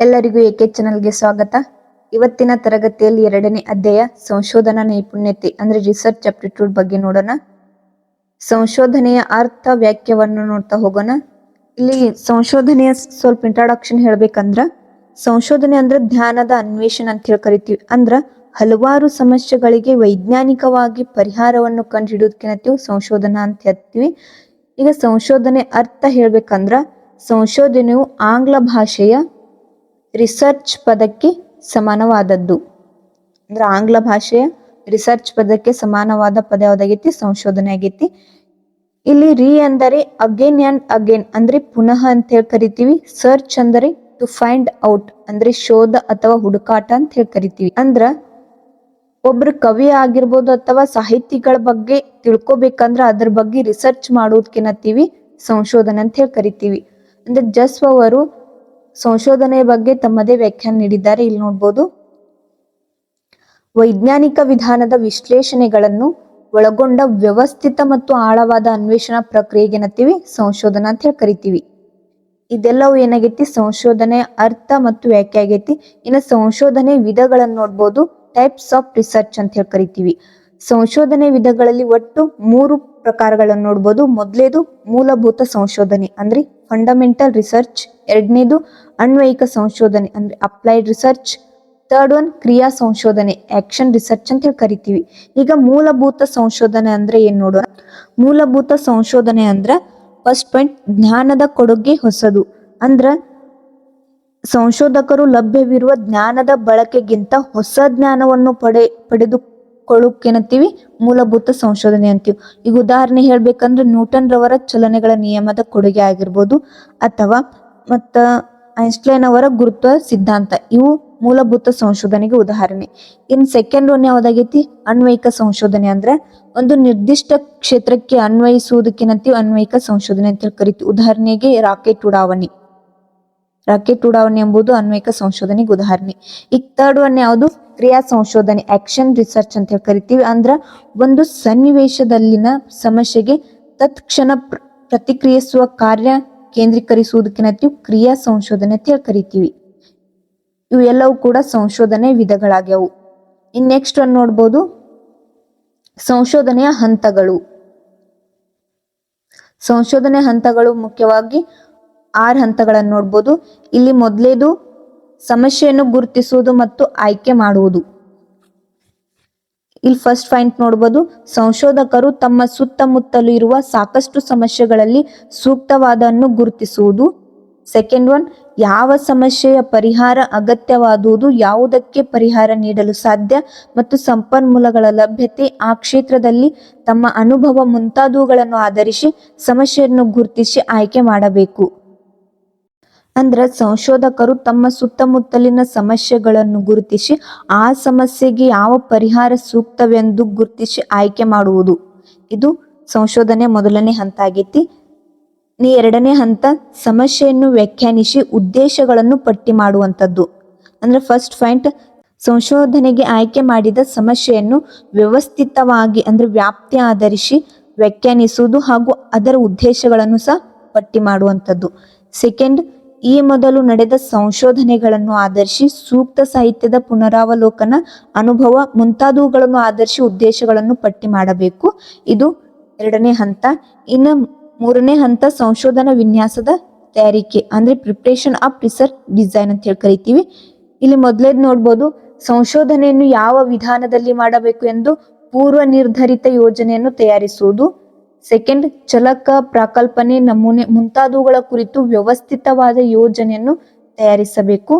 ಎಲ್ಲರಿಗೂ ಏಕೆ ಚಾನಲ್ಗೆ ಸ್ವಾಗತ? ಇವತ್ತಿನ ತರಗತಿಯಲ್ಲಿ ಎರಡನೇ ಅಧ್ಯಾಯ ಸಂಶೋಧನಾ ನೈಪುಣ್ಯತೆ ಅಂದ್ರೆ ರಿಸರ್ಚ್ ಅಪ್ಟಿಟ್ಯೂಡ್ ಬಗ್ಗೆ ನೋಡೋಣ. ಸಂಶೋಧನೆಯ ಅರ್ಥ ವ್ಯಾಖ್ಯವನ್ನು ನೋಡ್ತಾ ಹೋಗೋಣ. ಇಲ್ಲಿ ಸಂಶೋಧನೆಯ ಸ್ವಲ್ಪ ಇಂಟ್ರಡಕ್ಷನ್ ಹೇಳ್ಬೇಕಂದ್ರ, ಸಂಶೋಧನೆ ಅಂದ್ರೆ ಧ್ಯಾನದ ಅನ್ವೇಷಣೆ ಅಂತ ಹೇಳಿ ಕರಿತೀವಿ. ಅಂದ್ರ ಹಲವಾರು ಸಮಸ್ಯೆಗಳಿಗೆ ವೈಜ್ಞಾನಿಕವಾಗಿ ಪರಿಹಾರವನ್ನು ಕಂಡುಹಿಡಿಯೋದಕ್ಕೆ ಸಂಶೋಧನಾ ಅಂತ ಹೇಳ್ತೀವಿ. ಈಗ ಸಂಶೋಧನೆ ಅರ್ಥ ಹೇಳ್ಬೇಕಂದ್ರ, ಸಂಶೋಧನೆಯು ಆಂಗ್ಲ ಭಾಷೆಯ ರಿಸರ್ಚ್ ಪದಕ್ಕೆ ಸಮಾನವಾದದ್ದು. ಅಂದ್ರೆ ಆಂಗ್ಲ ಭಾಷೆಯ ರಿಸರ್ಚ್ ಪದಕ್ಕೆ ಸಮಾನವಾದ ಪದ ಯಾವ್ದಾಗೈತಿ? ಸಂಶೋಧನೆ ಆಗೈತಿ. ಇಲ್ಲಿ ರೀ ಅಂದರೆ ಅಗೇನ್ ಅಂಡ್ ಅಗೇನ್ ಅಂದ್ರೆ ಪುನಃ ಅಂತ ಹೇಳಿ ಕರಿತೀವಿ. ಸರ್ಚ್ ಅಂದರೆ ಟು ಫೈಂಡ್ ಔಟ್ ಅಂದ್ರೆ ಶೋಧ ಅಥವಾ ಹುಡುಕಾಟ ಅಂತ ಹೇಳಿ ಕರಿತೀವಿ. ಅಂದ್ರ ಒಬ್ರು ಕವಿ ಆಗಿರ್ಬೋದು ಅಥವಾ ಸಾಹಿತಿಗಳ ಬಗ್ಗೆ ತಿಳ್ಕೊಬೇಕಂದ್ರ ಅದ್ರ ಬಗ್ಗೆ ರಿಸರ್ಚ್ ಮಾಡೋದಕ್ಕೆ ಸಂಶೋಧನೆ ಅಂತ ಹೇಳಿ ಕರಿತೀವಿ. ಅಂದ್ರೆ ಜಸ್ವ್ ಅವರು ಸಂಶೋಧನೆಯ ಬಗ್ಗೆ ತಮ್ಮದೇ ವ್ಯಾಖ್ಯಾನ ನೀಡಿದ್ದಾರೆ. ಇಲ್ಲಿ ನೋಡ್ಬೋದು. ವೈಜ್ಞಾನಿಕ ವಿಧಾನದ ವಿಶ್ಲೇಷಣೆಗಳನ್ನು ಒಳಗೊಂಡ ವ್ಯವಸ್ಥಿತ ಮತ್ತು ಆಳವಾದ ಅನ್ವೇಷಣಾ ಪ್ರಕ್ರಿಯೆಗೆ ಏನತ್ತೀವಿ ಸಂಶೋಧನಾ ಅಂತ ಹೇಳಿ ಕರಿತೀವಿ. ಇದೆಲ್ಲವೂ ಏನಾಗೈತಿ? ಸಂಶೋಧನೆ ಅರ್ಥ ಮತ್ತು ವ್ಯಾಖ್ಯೆ ಆಗೈತಿ. ಇನ್ನು ಸಂಶೋಧನೆ ವಿಧಗಳನ್ನು ನೋಡ್ಬೋದು. ಟೈಪ್ಸ್ ಆಫ್ ರಿಸರ್ಚ್ ಅಂತ ಹೇಳಿ ಕರಿತೀವಿ. ಸಂಶೋಧನೆ ವಿಧಗಳಲ್ಲಿ ಒಟ್ಟು ಮೂರು ಪ್ರಕಾರಗಳನ್ನು ನೋಡ್ಬೋದು. ಮೊದಲೇದು ಮೂಲಭೂತ ಸಂಶೋಧನೆ ಅಂದ್ರೆ ಫಂಡಮೆಂಟಲ್ ರಿಸರ್ಚ್ ಎರಡನೇದು ಅನ್ವಯಿಕ ಸಂಶೋಧನೆ ಅಂದ್ರೆ ಅಪ್ಲೈಡ್ ರಿಸರ್ಚ್ ಥರ್ಡ್ ಒನ್ ಕ್ರಿಯಾ ಸಂಶೋಧನೆ ಆಕ್ಷನ್ ರಿಸರ್ಚ್ ಅಂತ ಹೇಳಿ ಕರಿತೀವಿ. ಈಗ ಮೂಲಭೂತ ಸಂಶೋಧನೆ ಅಂದ್ರೆ ಏನ್ ನೋಡೋಣ ಮೂಲಭೂತ ಸಂಶೋಧನೆ ಅಂದ್ರ ಫಸ್ಟ್ ಪಾಯಿಂಟ್ ಜ್ಞಾನದ ಕೊಡುಗೆ ಹೊಸದು. ಅಂದ್ರ ಸಂಶೋಧಕರು ಲಭ್ಯವಿರುವ ಜ್ಞಾನದ ಬಳಕೆಗಿಂತ ಹೊಸ ಜ್ಞಾನವನ್ನು ಪಡೆ ಪಡೆದುಕೊಳ್ಳುಕ್ಕೇನಂತೀವಿ ಮೂಲಭೂತ ಸಂಶೋಧನೆ ಅಂತೀವಿ. ಈಗ ಉದಾಹರಣೆ ಹೇಳ್ಬೇಕಂದ್ರೆ ನ್ಯೂಟನ್ ರವರ ಚಲನೆಗಳ ನಿಯಮದ ಕೊಡುಗೆ ಆಗಿರ್ಬೋದು ಅಥವಾ ಮತ್ತ ಐನ್ಸ್ಟೈನ್ ಅವರ ಗುರುತ್ವ ಸಿದ್ಧಾಂತ. ಇವು ಮೂಲಭೂತ ಸಂಶೋಧನೆಗೆ ಉದಾಹರಣೆ. ಇನ್ ಸೆಕೆಂಡ್ ಒನ್ ಯಾವ್ದಾಗೈತಿ? ಅನ್ವಯಿಕ ಸಂಶೋಧನೆ ಅಂದ್ರೆ ಒಂದು ನಿರ್ದಿಷ್ಟ ಕ್ಷೇತ್ರಕ್ಕೆ ಅನ್ವಯಿಸುವುದಕ್ಕೇನಂತೀವಿ ಅನ್ವಯಿಕ ಸಂಶೋಧನೆ ಅಂತ ಕರಿತೀವಿ. ಉದಾಹರಣೆಗೆ ರಾಕೆಟ್ ಉಡಾವಣೆ. ರಾಕೆಟ್ ಉಡಾವಣೆ ಎಂಬುದು ಅನ್ವಯಿಕ ಸಂಶೋಧನೆಗೆ ಉದಾಹರಣೆ. ಈಗ ತರ್ಡ್ ಒನ್ ಯಾವುದು? ಕ್ರಿಯಾ ಸಂಶೋಧನೆ ಆಕ್ಷನ್ ರಿಸರ್ಚ್ ಅಂತ ಹೇಳಿ ಕರಿತೀವಿ. ಅಂದ್ರ ಒಂದು ಸನ್ನಿವೇಶದಲ್ಲಿನ ಸಮಸ್ಯೆಗೆ ತತ್ಕ್ಷಣ ಪ್ರತಿಕ್ರಿಯಿಸುವ ಕಾರ್ಯ ಕೇಂದ್ರೀಕರಿಸುವುದಕ್ಕೇನತ್ತೀವಿ ಕ್ರಿಯಾ ಸಂಶೋಧನೆ ಅಂತ ಹೇಳಿ ಕರಿತೀವಿ. ಇವೆಲ್ಲವೂ ಕೂಡ ಸಂಶೋಧನೆ ವಿಧಗಳಾಗ್ಯವು. ಇನ್ ನೆಕ್ಸ್ಟ್ ಒಂದು ನೋಡ್ಬೋದು. ಸಂಶೋಧನೆಯ ಹಂತಗಳು. ಸಂಶೋಧನೆ ಹಂತಗಳು ಮುಖ್ಯವಾಗಿ ಆರು ಹಂತಗಳನ್ನು ನೋಡ್ಬೋದು. ಇಲ್ಲಿ ಮೊದಲೇದು ಸಮಸ್ಯೆಯನ್ನು ಗುರುತಿಸುವುದು ಮತ್ತು ಆಯ್ಕೆ ಮಾಡುವುದು. ಇಲ್ಲಿ ಫಸ್ಟ್ ಪಾಯಿಂಟ್ ನೋಡ್ಬೋದು. ಸಂಶೋಧಕರು ತಮ್ಮ ಸುತ್ತಮುತ್ತಲು ಇರುವ ಸಾಕಷ್ಟು ಸಮಸ್ಯೆಗಳಲ್ಲಿ ಸೂಕ್ತವಾದನ್ನು ಗುರುತಿಸುವುದು. ಸೆಕೆಂಡ್ ಒನ್ ಯಾವ ಸಮಸ್ಯೆಯ ಪರಿಹಾರ ಅಗತ್ಯವಾದುದು, ಯಾವುದಕ್ಕೆ ಪರಿಹಾರ ನೀಡಲು ಸಾಧ್ಯ ಮತ್ತು ಸಂಪನ್ಮೂಲಗಳ ಲಭ್ಯತೆ ಆ ಕ್ಷೇತ್ರದಲ್ಲಿ ತಮ್ಮ ಅನುಭವ ಮುಂತಾದವುಗಳನ್ನು ಆಧರಿಸಿ ಸಮಸ್ಯೆಯನ್ನು ಗುರುತಿಸಿ ಆಯ್ಕೆ ಮಾಡಬೇಕು. ಅಂದ್ರ ಸಂಶೋಧಕರು ತಮ್ಮ ಸುತ್ತಮುತ್ತಲಿನ ಸಮಸ್ಯೆಗಳನ್ನು ಗುರುತಿಸಿ, ಆ ಸಮಸ್ಯೆಗೆ ಯಾವ ಪರಿಹಾರ ಸೂಕ್ತವೆಂದು ಗುರುತಿಸಿ ಆಯ್ಕೆ ಮಾಡುವುದು. ಇದು ಸಂಶೋಧನೆ ಮೊದಲನೇ ಹಂತ ಆಗೈತಿ ನೀ ಎರಡನೇ ಹಂತ, ಸಮಸ್ಯೆಯನ್ನು ವ್ಯಾಖ್ಯಾನಿಸಿ ಉದ್ದೇಶಗಳನ್ನು ಪಟ್ಟಿ ಮಾಡುವಂಥದ್ದು. ಅಂದ್ರೆ ಫಸ್ಟ್ ಪಾಯಿಂಟ್ ಸಂಶೋಧನೆಗೆ ಆಯ್ಕೆ ಮಾಡಿದ ಸಮಸ್ಯೆಯನ್ನು ವ್ಯವಸ್ಥಿತವಾಗಿ ಅಂದ್ರೆ ವ್ಯಾಪ್ತಿ ಆಧರಿಸಿ ವ್ಯಾಖ್ಯಾನಿಸುವುದು ಹಾಗೂ ಅದರ ಉದ್ದೇಶಗಳನ್ನು ಸಹ ಪಟ್ಟಿ ಮಾಡುವಂಥದ್ದು. ಸೆಕೆಂಡ್ ಈ ಮೊದಲು ನಡೆದ ಸಂಶೋಧನೆಗಳನ್ನು ಆಧರಿಸಿ ಸೂಕ್ತ ಸಾಹಿತ್ಯದ ಪುನರಾವಲೋಕನ ಅನುಭವ ಮುಂತಾದವುಗಳನ್ನು ಆಧರಿಸಿ ಉದ್ದೇಶಗಳನ್ನು ಪಟ್ಟಿ ಮಾಡಬೇಕು. ಇದು ಎರಡನೇ ಹಂತ. ಇನ್ನು ಮೂರನೇ ಹಂತ, ಸಂಶೋಧನಾ ವಿನ್ಯಾಸದ ತಯಾರಿಕೆ, ಅಂದ್ರೆ ಪ್ರಿಪ್ರೇಷನ್ ಆಫ್ ರಿಸರ್ಚ್ ಡಿಸೈನ್ ಅಂತ ಹೇಳಿ ಕರಿತೀವಿ. ಇಲ್ಲಿ ಮೊದಲೇದ್ ನೋಡ್ಬೋದು, ಸಂಶೋಧನೆಯನ್ನು ಯಾವ ವಿಧಾನದಲ್ಲಿ ಮಾಡಬೇಕು ಎಂದು ಪೂರ್ವ ನಿರ್ಧರಿತ ಯೋಜನೆಯನ್ನು ತಯಾರಿಸುವುದು. ಸೆಕೆಂಡ್ ಚಲಕ ಪ್ರಾಕಲ್ಪನೆ ನಮೂನೆ ಮುಂತಾದವುಗಳ ಕುರಿತು ವ್ಯವಸ್ಥಿತವಾದ ಯೋಜನೆಯನ್ನು ತಯಾರಿಸಬೇಕು.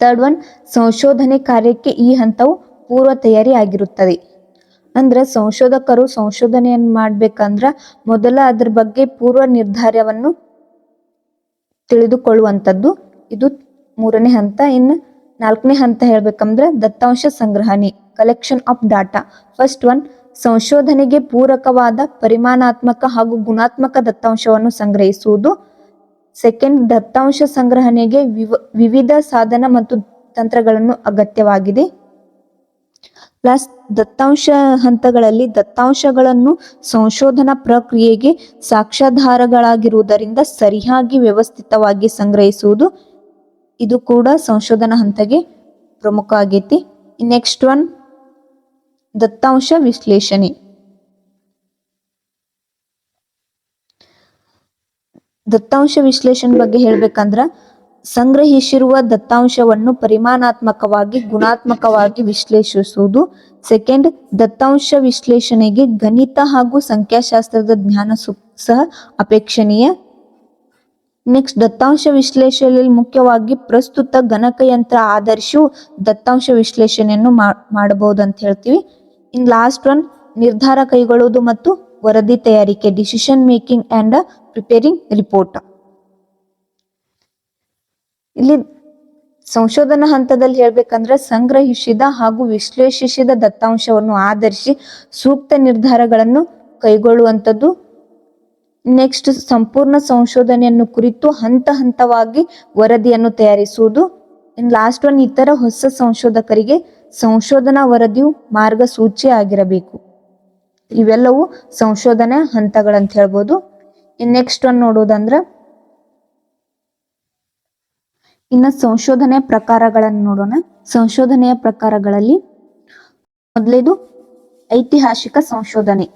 ಥರ್ಡ್ ಒನ್ ಸಂಶೋಧನೆ ಕಾರ್ಯಕ್ಕೆ ಈ ಹಂತವು ಪೂರ್ವ ತಯಾರಿ ಆಗಿರುತ್ತದೆ. ಅಂದ್ರೆ ಸಂಶೋಧಕರು ಸಂಶೋಧನೆಯನ್ನು ಮಾಡ್ಬೇಕಂದ್ರ ಮೊದಲ ಅದ್ರ ಬಗ್ಗೆ ಪೂರ್ವ ನಿರ್ಧಾರವನ್ನು ತಿಳಿದುಕೊಳ್ಳುವಂಥದ್ದು. ಇದು ಮೂರನೇ ಹಂತ. ಇನ್ನು ನಾಲ್ಕನೇ ಹಂತ ಹೇಳ್ಬೇಕಂದ್ರೆ ದತ್ತಾಂಶ ಸಂಗ್ರಹಣೆ collection of data first one ಸಂಶೋಧನೆಗೆ ಪೂರಕವಾದ, ಪರಿಮಾಣಾತ್ಮಕ ಹಾಗೂ ಗುಣಾತ್ಮಕ ದತ್ತಾಂಶವನ್ನು ಸಂಗ್ರಹಿಸುವುದು. ಸೆಕೆಂಡ್ ದತ್ತಾಂಶ ಸಂಗ್ರಹಣೆಗೆ ವಿವ, ವಿವಿಧ ಸಾಧನ ಮತ್ತು ತಂತ್ರಗಳನ್ನು ಅಗತ್ಯವಾಗಿದೆ. ಪ್ಲಸ್ ದತ್ತಾಂಶ ಹಂತಗಳಲ್ಲಿ ದತ್ತಾಂಶಗಳನ್ನು ಸಂಶೋಧನಾ ಪ್ರಕ್ರಿಯೆಗೆ ಸಾಕ್ಷ್ಯಾಧಾರಗಳಾಗಿರುವುದರಿಂದ ಸರಿಯಾಗಿ ವ್ಯವಸ್ಥಿತವಾಗಿ ಸಂಗ್ರಹಿಸುವುದು. ಇದು ಕೂಡ ಸಂಶೋಧನಾ ಹಂತಗೆ ಪ್ರಮುಖ ಆಗೈತಿ. ನೆಕ್ಸ್ಟ್ ಒನ್ ದತ್ತಾಂಶ ವಿಶ್ಲೇಷಣೆ. ದತ್ತಾಂಶ ವಿಶ್ಲೇಷಣೆ ಬಗ್ಗೆ ಹೇಳ್ಬೇಕಂದ್ರ ಸಂಗ್ರಹಿಸಿರುವ ದತ್ತಾಂಶವನ್ನು ಪರಿಮಾಣಾತ್ಮಕವಾಗಿ, ಗುಣಾತ್ಮಕವಾಗಿ ವಿಶ್ಲೇಷಿಸುವುದು. ಸೆಕೆಂಡ್ ದತ್ತಾಂಶ ವಿಶ್ಲೇಷಣೆಗೆ ಗಣಿತ ಹಾಗೂ ಸಂಖ್ಯಾಶಾಸ್ತ್ರದ ಜ್ಞಾನ ಸಹ ಅಪೇಕ್ಷಣೀಯ. ನೆಕ್ಸ್ಟ್ ದತ್ತಾಂಶ ವಿಶ್ಲೇಷಣೆಯಲ್ಲಿ ಮುಖ್ಯವಾಗಿ ಪ್ರಸ್ತುತ ಗಣಕಯಂತ್ರ ಆಧರಿಸಿ ದತ್ತಾಂಶ ವಿಶ್ಲೇಷಣೆಯನ್ನು ಮಾಡಬಹುದು ಅಂತ ಹೇಳ್ತೀವಿ. ಇನ್ ಲಾಸ್ಟ್ ಒನ್, ನಿರ್ಧಾರ ಕೈಗೊಳ್ಳುವುದು ಮತ್ತು ವರದಿ ತಯಾರಿಕೆ decision making and preparing report ಇಲ್ಲಿ ಸಂಶೋಧನಾ ಹಂತದಲ್ಲಿ ಹೇಳ್ಬೇಕಂದ್ರೆ ಸಂಗ್ರಹಿಸಿದ ಹಾಗೂ ವಿಶ್ಲೇಷಿಸಿದ ದತ್ತಾಂಶವನ್ನು ಆಧರಿಸಿ ಸೂಕ್ತ ನಿರ್ಧಾರಗಳನ್ನು ಕೈಗೊಳ್ಳುವಂಥದ್ದು. ನೆಕ್ಸ್ಟ್ ಸಂಪೂರ್ಣ ಸಂಶೋಧನೆಯನ್ನು ಕುರಿತು ಹಂತ ಹಂತವಾಗಿ ವರದಿಯನ್ನು ತಯಾರಿಸುವುದು. ಇನ್ ಲಾಸ್ಟ್ ಒನ್ ಇತರ ಹೊಸ ಸಂಶೋಧಕರಿಗೆ ಸಂಶೋಧನಾ ವರದಿಯು ಮಾರ್ಗಸೂಚಿ ಆಗಿರಬೇಕು. ಇವೆಲ್ಲವೂ ಸಂಶೋಧನೆ ಹಂತಗಳಂತ ಹೇಳ್ಬೋದು. ನೆಕ್ಸ್ಟ್ ಒಂದು ನೋಡೋದಂದ್ರ ಇನ್ನ ಸಂಶೋಧನೆ ಪ್ರಕಾರಗಳನ್ನು ನೋಡೋಣ. ಸಂಶೋಧನೆಯ ಪ್ರಕಾರಗಳಲ್ಲಿ ಮೊದಲೇದು ಐತಿಹಾಸಿಕ ಸಂಶೋಧನೆ.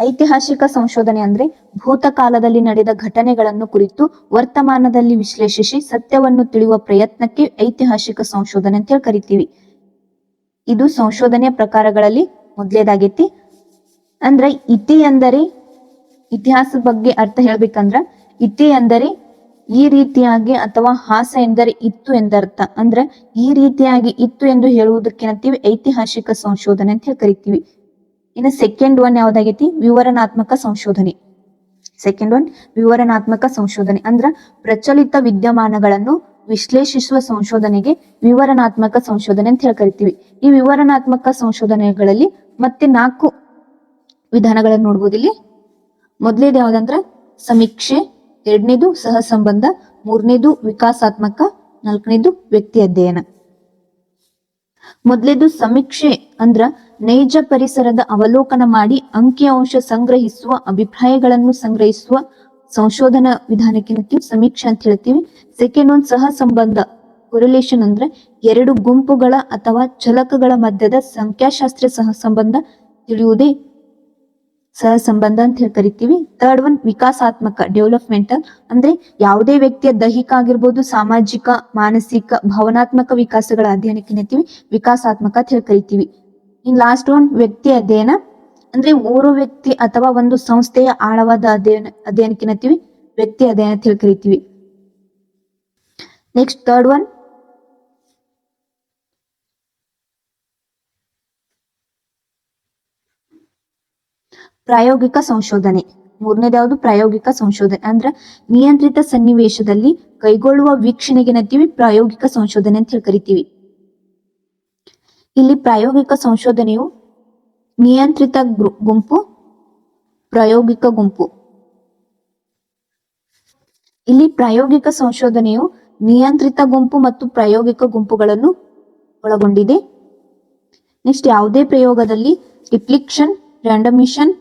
ಐತಿಹಾಸಿಕ ಸಂಶೋಧನೆ ಅಂದ್ರೆ ಭೂತಕಾಲದಲ್ಲಿ ನಡೆದ ಘಟನೆಗಳನ್ನು ಕುರಿತು ವರ್ತಮಾನದಲ್ಲಿ ವಿಶ್ಲೇಷಿಸಿ ಸತ್ಯವನ್ನು ತಿಳಿಯುವ ಪ್ರಯತ್ನಕ್ಕೆ ಐತಿಹಾಸಿಕ ಸಂಶೋಧನೆ ಅಂತ ಹೇಳಿ ಕರಿತೀವಿ. ಇದು ಸಂಶೋಧನೆಯ ಪ್ರಕಾರಗಳಲ್ಲಿ ಮೊದಲೇದಾಗೈತಿ. ಅಂದ್ರ ಇತಿ ಅಂದರೆ ಇತಿಹಾಸದ ಬಗ್ಗೆ ಅರ್ಥ ಹೇಳ್ಬೇಕಂದ್ರ ಇತಿ ಅಂದರೆ ಈ ರೀತಿಯಾಗಿ ಅಥವಾ ಹಾಸ ಎಂದರೆ ಇತ್ತು ಎಂದರ್ಥ. ಅಂದ್ರ ಈ ರೀತಿಯಾಗಿ ಇತ್ತು ಎಂದು ಹೇಳುವುದಕ್ಕೇನಂತೀವಿ ಐತಿಹಾಸಿಕ ಸಂಶೋಧನೆ ಅಂತ ಹೇಳಿ ಕರಿತೀವಿ. ಇನ್ನು ಸೆಕೆಂಡ್ ಒನ್ ಯಾವ್ದಾಗೈತಿ? ವಿವರಣಾತ್ಮಕ ಸಂಶೋಧನೆ. ಸೆಕೆಂಡ್ ಒನ್ ವಿವರಣಾತ್ಮಕ ಸಂಶೋಧನೆ. ಅಂದ್ರ ಪ್ರಚಲಿತ ವಿದ್ಯಮಾನಗಳನ್ನು ವಿಶ್ಲೇಷಿಸುವ ಸಂಶೋಧನೆಗೆ ವಿವರಣಾತ್ಮಕ ಸಂಶೋಧನೆ ಅಂತ ಹೇಳಿ ಕರಿತೀವಿ ಈ ವಿವರಣಾತ್ಮಕ ಸಂಶೋಧನೆಗಳಲ್ಲಿ ಮತ್ತೆ ನಾಲ್ಕು ವಿಧಾನಗಳನ್ನ ನೋಡ್ಬೋದು ಇಲ್ಲಿ. ಮೊದಲೇದು ಯಾವ್ದಂದ್ರ ಸಮೀಕ್ಷೆ, ಎರಡನೇದು ಸಹ ಸಂಬಂಧ ಮೂರನೇದು ವಿಕಾಸಾತ್ಮಕ, ನಾಲ್ಕನೇದು ವ್ಯಕ್ತಿ ಅಧ್ಯಯನ. ಮೊದಲೇದು ಸಮೀಕ್ಷೆ ಅಂದ್ರ ನೈಜ ಪರಿಸರದ ಅವಲೋಕನ ಮಾಡಿ ಅಂಕಿಅಂಶ ಸಂಗ್ರಹಿಸುವ, ಅಭಿಪ್ರಾಯಗಳನ್ನು ಸಂಗ್ರಹಿಸುವ ಸಂಶೋಧನಾ ವಿಧಾನಕ್ಕೆ ಸಮೀಕ್ಷೆ ಅಂತ ಹೇಳ್ತೀವಿ. ಸೆಕೆಂಡ್ ಒಂದು ಸಹ ಸಂಬಂಧ. ಕೊರಿಲೇಷನ್ ಅಂದ್ರೆ ಎರಡು ಗುಂಪುಗಳ ಅಥವಾ ಚಲಕಗಳ ಮಧ್ಯದ ಸಂಖ್ಯಾಶಾಸ್ತ್ರೀಯ ಸಹ ಸಂಬಂಧ ತಿಳಿಯುವುದೇ ಸಹ ಸಂಬಂಧ ಅಂತ ಹೇಳಿ ಕರಿತೀವಿ. ತರ್ಡ್ ಒನ್ ವಿಕಾಸಾತ್ಮಕ ಡೆವಲಪ್ಮೆಂಟಲ್ ಅಂದ್ರೆ ಯಾವುದೇ ವ್ಯಕ್ತಿಯ ದೈಹಿಕ ಆಗಿರ್ಬೋದು, ಸಾಮಾಜಿಕ, ಮಾನಸಿಕ, ಭಾವನಾತ್ಮಕ ವಿಕಾಸಗಳ ಅಧ್ಯಯನಕ್ಕೆ ಏನಂತೀವಿ ವಿಕಾಸಾತ್ಮಕ ಅಂತ ಹೇಳಿ ಕರಿತೀವಿ. ಇನ್ ಲಾಸ್ಟ್ ಒನ್ ವ್ಯಕ್ತಿ ಅಧ್ಯಯನ. ಅಂದ್ರೆ ಓರ್ವ ವ್ಯಕ್ತಿ ಅಥವಾ ಒಂದು ಸಂಸ್ಥೆಯ ಆಳವಾದ ಅಧ್ಯಯನ ಅಧ್ಯಯನಕ್ಕೆ ಏನಂತೀವಿ ವ್ಯಕ್ತಿ ಅಧ್ಯಯನ ಅಂತ ಹೇಳಿ ಕರಿತೀವಿ. ನೆಕ್ಸ್ಟ್ ಥರ್ಡ್ ಒನ್ ಪ್ರಾಯೋಗಿಕ ಸಂಶೋಧನೆ. ಮೂರನೇದು ಯಾವುದು? ಪ್ರಾಯೋಗಿಕ ಸಂಶೋಧನೆ. ಅಂದ್ರ ನಿಯಂತ್ರಿತ ಸನ್ನಿವೇಶದಲ್ಲಿ ಕೈಗೊಳ್ಳುವ ವೀಕ್ಷಣೆಗೆ ನತ್ತೀವಿ ಪ್ರಾಯೋಗಿಕ ಸಂಶೋಧನೆ ಅಂತ ಹೇಳಿ ಕರಿತೀವಿ. ಇಲ್ಲಿ ಪ್ರಾಯೋಗಿಕ ಸಂಶೋಧನೆಯು ನಿಯಂತ್ರಿತ ಗುಂಪು, ಪ್ರಾಯೋಗಿಕ ಗುಂಪು. ಇಲ್ಲಿ ಪ್ರಾಯೋಗಿಕ ಸಂಶೋಧನೆಯು ನಿಯಂತ್ರಿತ ಗುಂಪು ಮತ್ತು ಪ್ರಾಯೋಗಿಕ ಗುಂಪುಗಳನ್ನು ಒಳಗೊಂಡಿದೆ. ನೆಕ್ಸ್ಟ್ ಯಾವುದೇ ಪ್ರಯೋಗದಲ್ಲಿ ರಿಫ್ಲಿಕ್ಷನ್ ರ್ಯಾಂಡಮಿಷನ್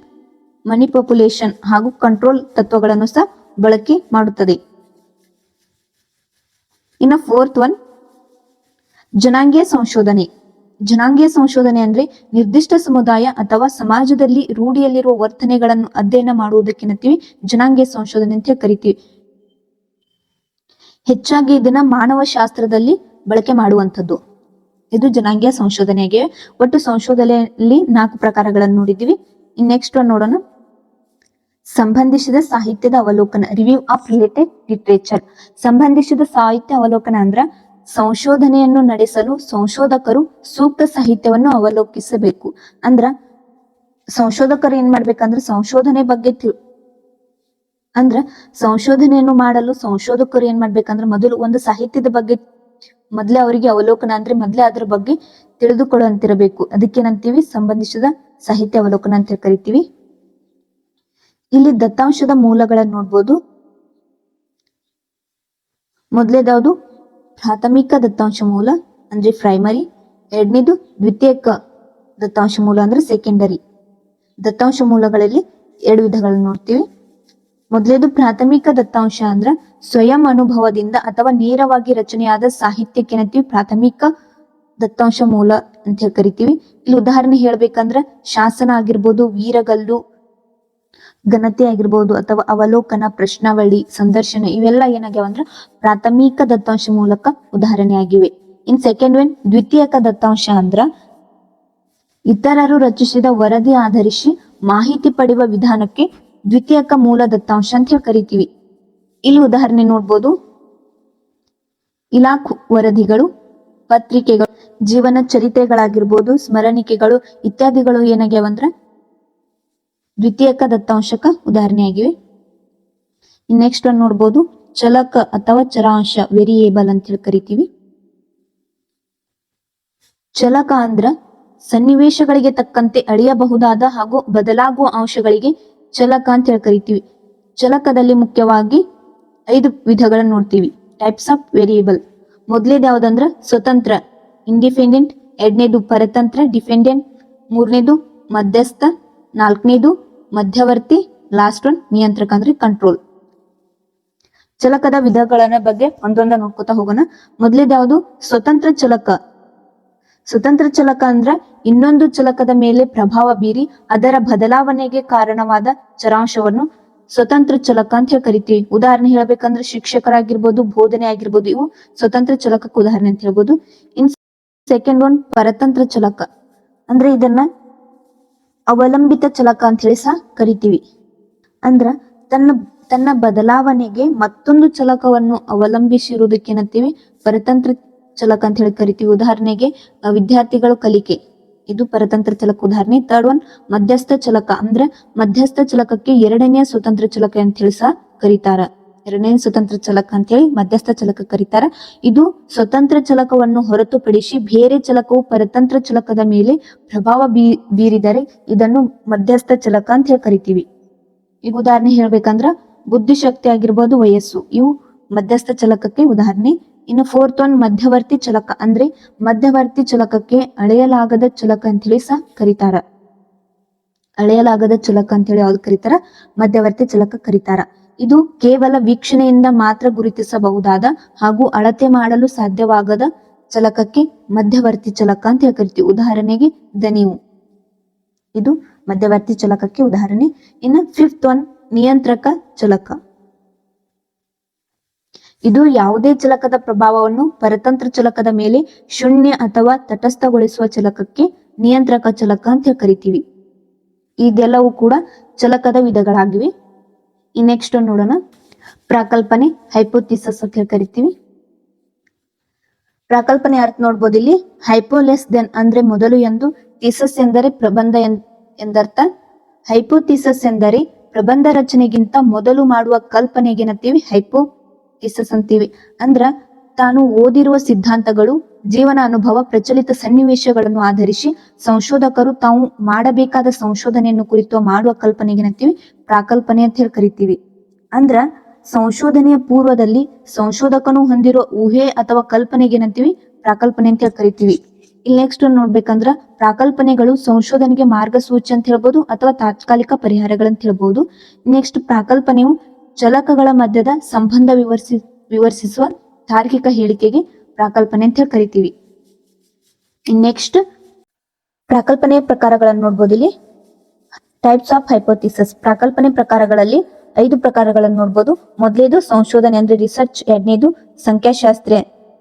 ಪಾಪ್ಯುಲೇಷನ್ ಹಾಗೂ ಕಂಟ್ರೋಲ್ ತತ್ವಗಳನ್ನು ಸಹ ಬಳಕೆ ಮಾಡುತ್ತದೆ. ಇನ್ನು ಫೋರ್ತ್ ಒನ್, ಜನಾಂಗೀಯ ಸಂಶೋಧನೆ. ಜನಾಂಗೀಯ ಸಂಶೋಧನೆ ಅಂದ್ರೆ ನಿರ್ದಿಷ್ಟ ಸಮುದಾಯ ಅಥವಾ ಸಮಾಜದಲ್ಲಿ ರೂಢಿಯಲ್ಲಿರುವ ವರ್ತನೆಗಳನ್ನು ಅಧ್ಯಯನ ಮಾಡುವುದಕ್ಕೆ ಏನಂತೀವಿ ಜನಾಂಗೀಯ ಸಂಶೋಧನೆ ಅಂತ ಕರಿತೀವಿ. ಹೆಚ್ಚಾಗಿ ಇದನ್ನ ಮಾನವ ಶಾಸ್ತ್ರದಲ್ಲಿ ಬಳಕೆ ಮಾಡುವಂಥದ್ದು. ಇದು ಜನಾಂಗೀಯ ಸಂಶೋಧನೆಗೆ ಒಟ್ಟು ಸಂಶೋಧನೆಯಲ್ಲಿ ನಾಲ್ಕು ಪ್ರಕಾರಗಳನ್ನು ನೋಡಿದ್ದೀವಿ. ನೆಕ್ಸ್ಟ್ ನೋಡೋಣ. ಸಂಬಂಧಿಸಿದ ಸಾಹಿತ್ಯದ ಅವಲೋಕನ ರಿವ್ಯೂ ಆಫ್ ರಿಲೇಟೆಡ್ ಲಿಟ್ರೇಚರ್ ಸಂಬಂಧಿಸಿದ ಸಾಹಿತ್ಯ ಅವಲೋಕನ ಅಂದ್ರ ಸಂಶೋಧನೆಯನ್ನು ನಡೆಸಲು ಸಂಶೋಧಕರು ಸೂಕ್ತ ಸಾಹಿತ್ಯವನ್ನು ಅವಲೋಕಿಸಬೇಕು. ಅಂದ್ರ ಸಂಶೋಧಕರು ಏನ್ ಮಾಡ್ಬೇಕಂದ್ರೆ ಸಂಶೋಧನೆ ಬಗ್ಗೆ ತಿಳ್ ಅಂದ್ರ ಸಂಶೋಧನೆಯನ್ನು ಮಾಡಲು ಸಂಶೋಧಕರು ಏನ್ ಮಾಡ್ಬೇಕಂದ್ರೆ ಮೊದಲು ಒಂದು ಸಾಹಿತ್ಯದ ಬಗ್ಗೆ ಮೊದ್ಲೇ ಅವರಿಗೆ ಅವಲೋಕನ ಅಂದ್ರೆ ಮೊದ್ಲೇ ಅದ್ರ ಬಗ್ಗೆ ತಿಳಿದುಕೊಳ್ಳುವಂತಿರಬೇಕು. ಅದಕ್ಕೇನಂತೀವಿ? ಸಂಬಂಧಿಸಿದ ಸಾಹಿತ್ಯ ಅವಲೋಕನ ಅಂತ ಕರಿತೀವಿ. ಇಲ್ಲಿ ದತ್ತಾಂಶದ ಮೂಲಗಳನ್ನ ನೋಡ್ಬೋದು. ಮೊದಲೇದಾವುದು ಪ್ರಾಥಮಿಕ ದತ್ತಾಂಶ ಮೂಲ ಅಂದ್ರೆ ಪ್ರೈಮರಿ ಎರಡನೇದು ದ್ವಿತೀಯಕ ದತ್ತಾಂಶ ಮೂಲ ಅಂದ್ರೆ ಸೆಕೆಂಡರಿ ದತ್ತಾಂಶ ಮೂಲಗಳಲ್ಲಿ ಎರಡು ವಿಧಗಳನ್ನು ನೋಡ್ತೀವಿ. ಮೊದಲೇದು ಪ್ರಾಥಮಿಕ ದತ್ತಾಂಶ ಅಂದ್ರ ಸ್ವಯಂ ಅನುಭವದಿಂದ ಅಥವಾ ನೇರವಾಗಿ ರಚನೆಯಾದ ಸಾಹಿತ್ಯಕ್ಕೆ ಏನಂತೀವಿ ಪ್ರಾಥಮಿಕ ದತ್ತಾಂಶ ಮೂಲ ಅಂತ ಹೇಳಿ ಕರಿತೀವಿ. ಇಲ್ಲಿ ಉದಾಹರಣೆ ಹೇಳ್ಬೇಕಂದ್ರ ಶಾಸನ ಆಗಿರ್ಬೋದು, ವೀರಗಲ್ಲು ಘನತೆ ಆಗಿರ್ಬೋದು ಅಥವಾ ಅವಲೋಕನ, ಪ್ರಶ್ನಾವಳಿ, ಸಂದರ್ಶನ ಇವೆಲ್ಲ ಏನಾಗ್ಯಾವ ಅಂದ್ರ ಪ್ರಾಥಮಿಕ ದತ್ತಾಂಶ ಮೂಲಕ ಉದಾಹರಣೆ ಆಗಿವೆ ಇನ್ ಸೆಕೆಂಡ್ ವೆನ್ ದ್ವಿತೀಯಕ ದತ್ತಾಂಶ ಅಂದ್ರ ಇತರರು ರಚಿಸಿದ ವರದಿ ಆಧರಿಸಿ ಮಾಹಿತಿ ಪಡೆಯುವ ವಿಧಾನಕ್ಕೆ ದ್ವಿತೀಯಕ ಮೂಲ ದತ್ತಾಂಶ ಅಂತ ಹೇಳಿ ಕರಿತೀವಿ. ಇಲ್ಲಿ ಉದಾಹರಣೆ ನೋಡ್ಬೋದು. ಇಲಾಖು ವರದಿಗಳು, ಪತ್ರಿಕೆಗಳು, ಜೀವನ ಚರಿತ್ರೆಗಳಾಗಿರ್ಬೋದು, ಸ್ಮರಣಿಕೆಗಳು ಇತ್ಯಾದಿಗಳು ಏನಾಗ್ಯಾವಂದ್ರ ದ್ವಿತೀಯಕ ದತ್ತಾಂಶಕ ಉದಾಹರಣೆಯಾಗಿವೆ ನೆಕ್ಸ್ಟ್ ಒಂದು ನೋಡ್ಬೋದು. ಚಲಕ ಅಥವಾ ಚರಾಂಶ ವೇರಿಯೇಬಲ್ ಅಂತ ಹೇಳಿ ಕರಿತೀವಿ. ಚಲಕ ಅಂದ್ರ ಸನ್ನಿವೇಶಗಳಿಗೆ ತಕ್ಕಂತೆ ಅಳೆಯಬಹುದಾದ ಹಾಗೂ ಬದಲಾಗುವ ಅಂಶಗಳಿಗೆ ಚಲಕ ಅಂತ ಹೇಳಿ ಕರಿತೀವಿ. ಚಲಕದಲ್ಲಿ ಮುಖ್ಯವಾಗಿ ಐದು ವಿಧಗಳನ್ನ ನೋಡ್ತೀವಿ. ಟೈಪ್ಸ್ ಆಫ್ ವೇರಿಯೇಬಲ್ ಮೊದಲೇದು ಯಾವ್ದಂದ್ರ ಸ್ವತಂತ್ರ ಇಂಡಿಪೆಂಡೆಂಟ್ ಎರಡನೇದು ಪರತಂತ್ರ ಡಿಪೆಂಡೆಂಟ್ ಮೂರನೇದು ಮಧ್ಯಸ್ಥ ನಾಲ್ಕನೇದು, ಮಧ್ಯವರ್ತಿ ಲಾಸ್ಟ್ ಒನ್ ನಿಯಂತ್ರಕ ಅಂದ್ರೆ ಕಂಟ್ರೋಲ್ ಚಲಕದ ವಿಧಗಳನ್ನ ಬಗ್ಗೆ ಒಂದೊಂದ ನೋಡ್ಕೊತಾ ಹೋಗೋಣ. ಮೊದಲೇದು ಯಾವುದು? ಸ್ವತಂತ್ರ ಚಲಕ. ಸ್ವತಂತ್ರ ಚಲಕ ಅಂದ್ರ ಇನ್ನೊಂದು ಚಲಕದ ಮೇಲೆ ಪ್ರಭಾವ ಬೀರಿ ಅದರ ಬದಲಾವಣೆಗೆ ಕಾರಣವಾದ ಚರಾಂಶವನ್ನು ಸ್ವತಂತ್ರ ಚಲಕ ಅಂತ ಹೇಳಿ ಕರಿತೀವಿ. ಉದಾಹರಣೆ ಹೇಳಬೇಕಂದ್ರೆ ಶಿಕ್ಷಕರಾಗಿರ್ಬೋದು, ಬೋಧನೆ ಆಗಿರ್ಬೋದು, ಇವು ಸ್ವತಂತ್ರ ಚಲಕಕ್ಕೆ ಉದಾಹರಣೆ ಅಂತ ಹೇಳ್ಬೋದು. ಇನ್ ಸೆಕೆಂಡ್ ಒನ್ ಪರತಂತ್ರ ಚಲಕ. ಅಂದ್ರೆ ಇದನ್ನ ಅವಲಂಬಿತ ಚಲಕ ಅಂತ ಹೇಳಿ ಸಹ ಕರಿತೀವಿ. ಅಂದ್ರ ತನ್ನ ತನ್ನ ಬದಲಾವಣೆಗೆ ಮತ್ತೊಂದು ಚಲಕವನ್ನು ಅವಲಂಬಿಸಿರುವುದಕ್ಕೆ ಏನಂತೀವಿ? ಪರತಂತ್ರ ಚಲಕ ಅಂತ ಹೇಳಿ ಕರಿತೀವಿ. ಉದಾಹರಣೆಗೆ ವಿದ್ಯಾರ್ಥಿಗಳು ಕಲಿಕೆ. ಇದು ಪರತಂತ್ರ ಚಲಕ ಉದಾಹರಣೆ. ಥರ್ಡ್ ಒನ್ ಮಧ್ಯಸ್ಥ ಚಲಕ ಅಂದ್ರೆ ಮಧ್ಯಸ್ಥ ಚಲಕಕ್ಕೆ ಎರಡನೆಯ ಸ್ವತಂತ್ರ ಚಲಕ ಅಂತ ಹೇಳಿ ಸಹ ಕರೀತಾರ. ಎರಡನೇ ಸ್ವತಂತ್ರ ಚಲಕ ಅಂತ ಹೇಳಿ ಮಧ್ಯಸ್ಥ ಚಲಕ ಕರೀತಾರೆ. ಇದು ಸ್ವತಂತ್ರ ಚಲಕವನ್ನು ಹೊರತುಪಡಿಸಿ ಬೇರೆ ಚಲಕವು ಪರತಂತ್ರ ಚಲಕದ ಮೇಲೆ ಪ್ರಭಾವ ಬೀ, ಬೀರಿದರೆ ಇದನ್ನು ಮಧ್ಯಸ್ಥ ಚಲಕ ಅಂತ ಹೇಳಿ ಕರಿತೀವಿ. ಈಗ ಉದಾಹರಣೆ ಹೇಳ್ಬೇಕಂದ್ರ ಬುದ್ಧಿಶಕ್ತಿ ಆಗಿರ್ಬೋದು ವಯಸ್ಸು, ಇವು ಮಧ್ಯಸ್ಥ ಚಲಕಕ್ಕೆ ಉದಾಹರಣೆ. ಇನ್ನು ಫೋರ್ತ್ ಒನ್ ಮಧ್ಯವರ್ತಿ ಚಲಕ ಅಂದ್ರೆ ಮಧ್ಯವರ್ತಿ ಚಲಕಕ್ಕೆ ಅಳೆಯಲಾಗದ ಚಲಕ ಅಂತೇಳಿ ಸಹ ಕರೀತಾರ. ಅಳೆಯಲಾಗದ ಚಲಕ ಅಂತ ಹೇಳಿ ಯಾವ್ದು ಕರೀತಾರ? ಮಧ್ಯವರ್ತಿ ಚಲಕ ಕರೀತಾರ. ಇದು ಕೇವಲ ವೀಕ್ಷಣೆಯಿಂದ ಮಾತ್ರ ಗುರುತಿಸಬಹುದಾದ ಹಾಗೂ ಅಳತೆ ಮಾಡಲು ಸಾಧ್ಯವಾಗದ ಚಲಕಕ್ಕೆ ಮಧ್ಯವರ್ತಿ ಚಲಕ ಅಂತ ಕರಿತೀವಿ. ಉದಾಹರಣೆಗೆ ದನಿವು ಇದು ಮಧ್ಯವರ್ತಿ ಚಲಕಕ್ಕೆ ಉದಾಹರಣೆ. ಇನ್ನು ಫಿಫ್ತ್ ಒನ್ ನಿಯಂತ್ರಕ ಚಲಕ. ಇದು ಯಾವುದೇ ಚಲಕದ ಪ್ರಭಾವವನ್ನು ಪರತಂತ್ರ ಚಲಕದ ಮೇಲೆ ಶೂನ್ಯ ಅಥವಾ ತಟಸ್ಥಗೊಳಿಸುವ ಚಲಕಕ್ಕೆ ನಿಯಂತ್ರಕ ಚಲಕ ಅಂತ ಕರಿತೀವಿ. ಇದೆಲ್ಲವೂ ಕೂಡ ಚಲಕದ ವಿಧಗಳಾಗಿವೆ. ನೆಕ್ಸ್ಟ್ ನೋಡೋಣ. ಪ್ರಾಕಲ್ಪನೆ ಹೈಪೋಥಿಸಸ್ ಅಂತ ಕರಿತೀವಿ. ಪ್ರಾಕಲ್ಪನೆ ಅರ್ಥ ನೋಡ್ಬೋದು ಇಲ್ಲಿ? ಹೈಪೋಲೆಸ್ ದೆನ್ ಅಂದ್ರೆ ಮೊದಲು ಎಂದು ಥೀಸಸ್ ಎಂದರೆ ಪ್ರಬಂಧ ಎಂದರ್ಥ. ಹೈಪೋಥಿಸಸ್ ಎಂದರೆ ಪ್ರಬಂಧ ರಚನೆಗಿಂತ ಮೊದಲು ಮಾಡುವ ಕಲ್ಪನೆಗೆನತ್ತೀವಿ ಹೈಪೋ ಹೈಪೋಥಿಸಸ್ ಅಂತೀವಿ. ಅಂದ್ರ ತಾನು ಓದಿರುವ ಸಿದ್ಧಾಂತಗಳು, ಜೀವನ ಅನುಭವ, ಪ್ರಚಲಿತ ಸನ್ನಿವೇಶಗಳನ್ನು ಆಧರಿಸಿ ಸಂಶೋಧಕರು ತಾವು ಮಾಡಬೇಕಾದ ಸಂಶೋಧನೆಯನ್ನು ಕುರಿತು ಮಾಡುವ ಕಲ್ಪನೆಗೆ ಏನಂತೀವಿ? ಪ್ರಾಕಲ್ಪನೆ ಅಂತ ಹೇಳಿ ಕರಿತೀವಿ. ಅಂದ್ರ ಸಂಶೋಧನೆಯ ಪೂರ್ವದಲ್ಲಿ ಸಂಶೋಧಕನು ಹೊಂದಿರೋ ಊಹೆ ಅಥವಾ ಕಲ್ಪನೆಗೆ ಏನಂತೀವಿ? ಪ್ರಾಕಲ್ಪನೆ ಅಂತ ಹೇಳಿ ಕರಿತೀವಿ. ಇಲ್ಲಿ ನೆಕ್ಸ್ಟ್ ನೋಡ್ಬೇಕಂದ್ರ ಪ್ರಾಕಲ್ಪನೆಗಳು ಸಂಶೋಧನೆಗೆ ಮಾರ್ಗಸೂಚಿ ಅಂತ ಹೇಳ್ಬೋದು ಅಥವಾ ತಾತ್ಕಾಲಿಕ ಪರಿಹಾರಗಳಂತ ಹೇಳ್ಬೋದು. ನೆಕ್ಸ್ಟ್ ಪ್ರಾಕಲ್ಪನೆಯು ಚಲಕಗಳ ಮಧ್ಯದ ಸಂಬಂಧ ವಿವರಿಸಿ ವಿವರಿಸುವ ತಾರ್ಕಿಕ ಹೇಳಿಕೆಗೆ ಪ್ರಾಕಲ್ಪನೆ ಅಂತ ಹೇಳಿ ಕರಿತೀವಿ. ನೆಕ್ಸ್ಟ್ ಪ್ರಾಕಲ್ಪನೆಯ ಪ್ರಕಾರಗಳನ್ನು ನೋಡ್ಬೋದು ಇಲ್ಲಿ. ಟೈಪ್ಸ್ ಆಫ್ ಹೈಪೋಥಿಸಿಸ್ ಪ್ರಕಲ್ಪನೆ ಪ್ರಕಾರಗಳಲ್ಲಿ ಐದು ಪ್ರಕಾರಗಳನ್ನು ನೋಡ್ಬೋದು. ಮೊದಲೇದು ಸಂಶೋಧನೆ ಅಂದ್ರೆ ರಿಸರ್ಚ್ ಎರಡನೇದು ಸಂಖ್ಯಾಶಾಸ್ತ್ರ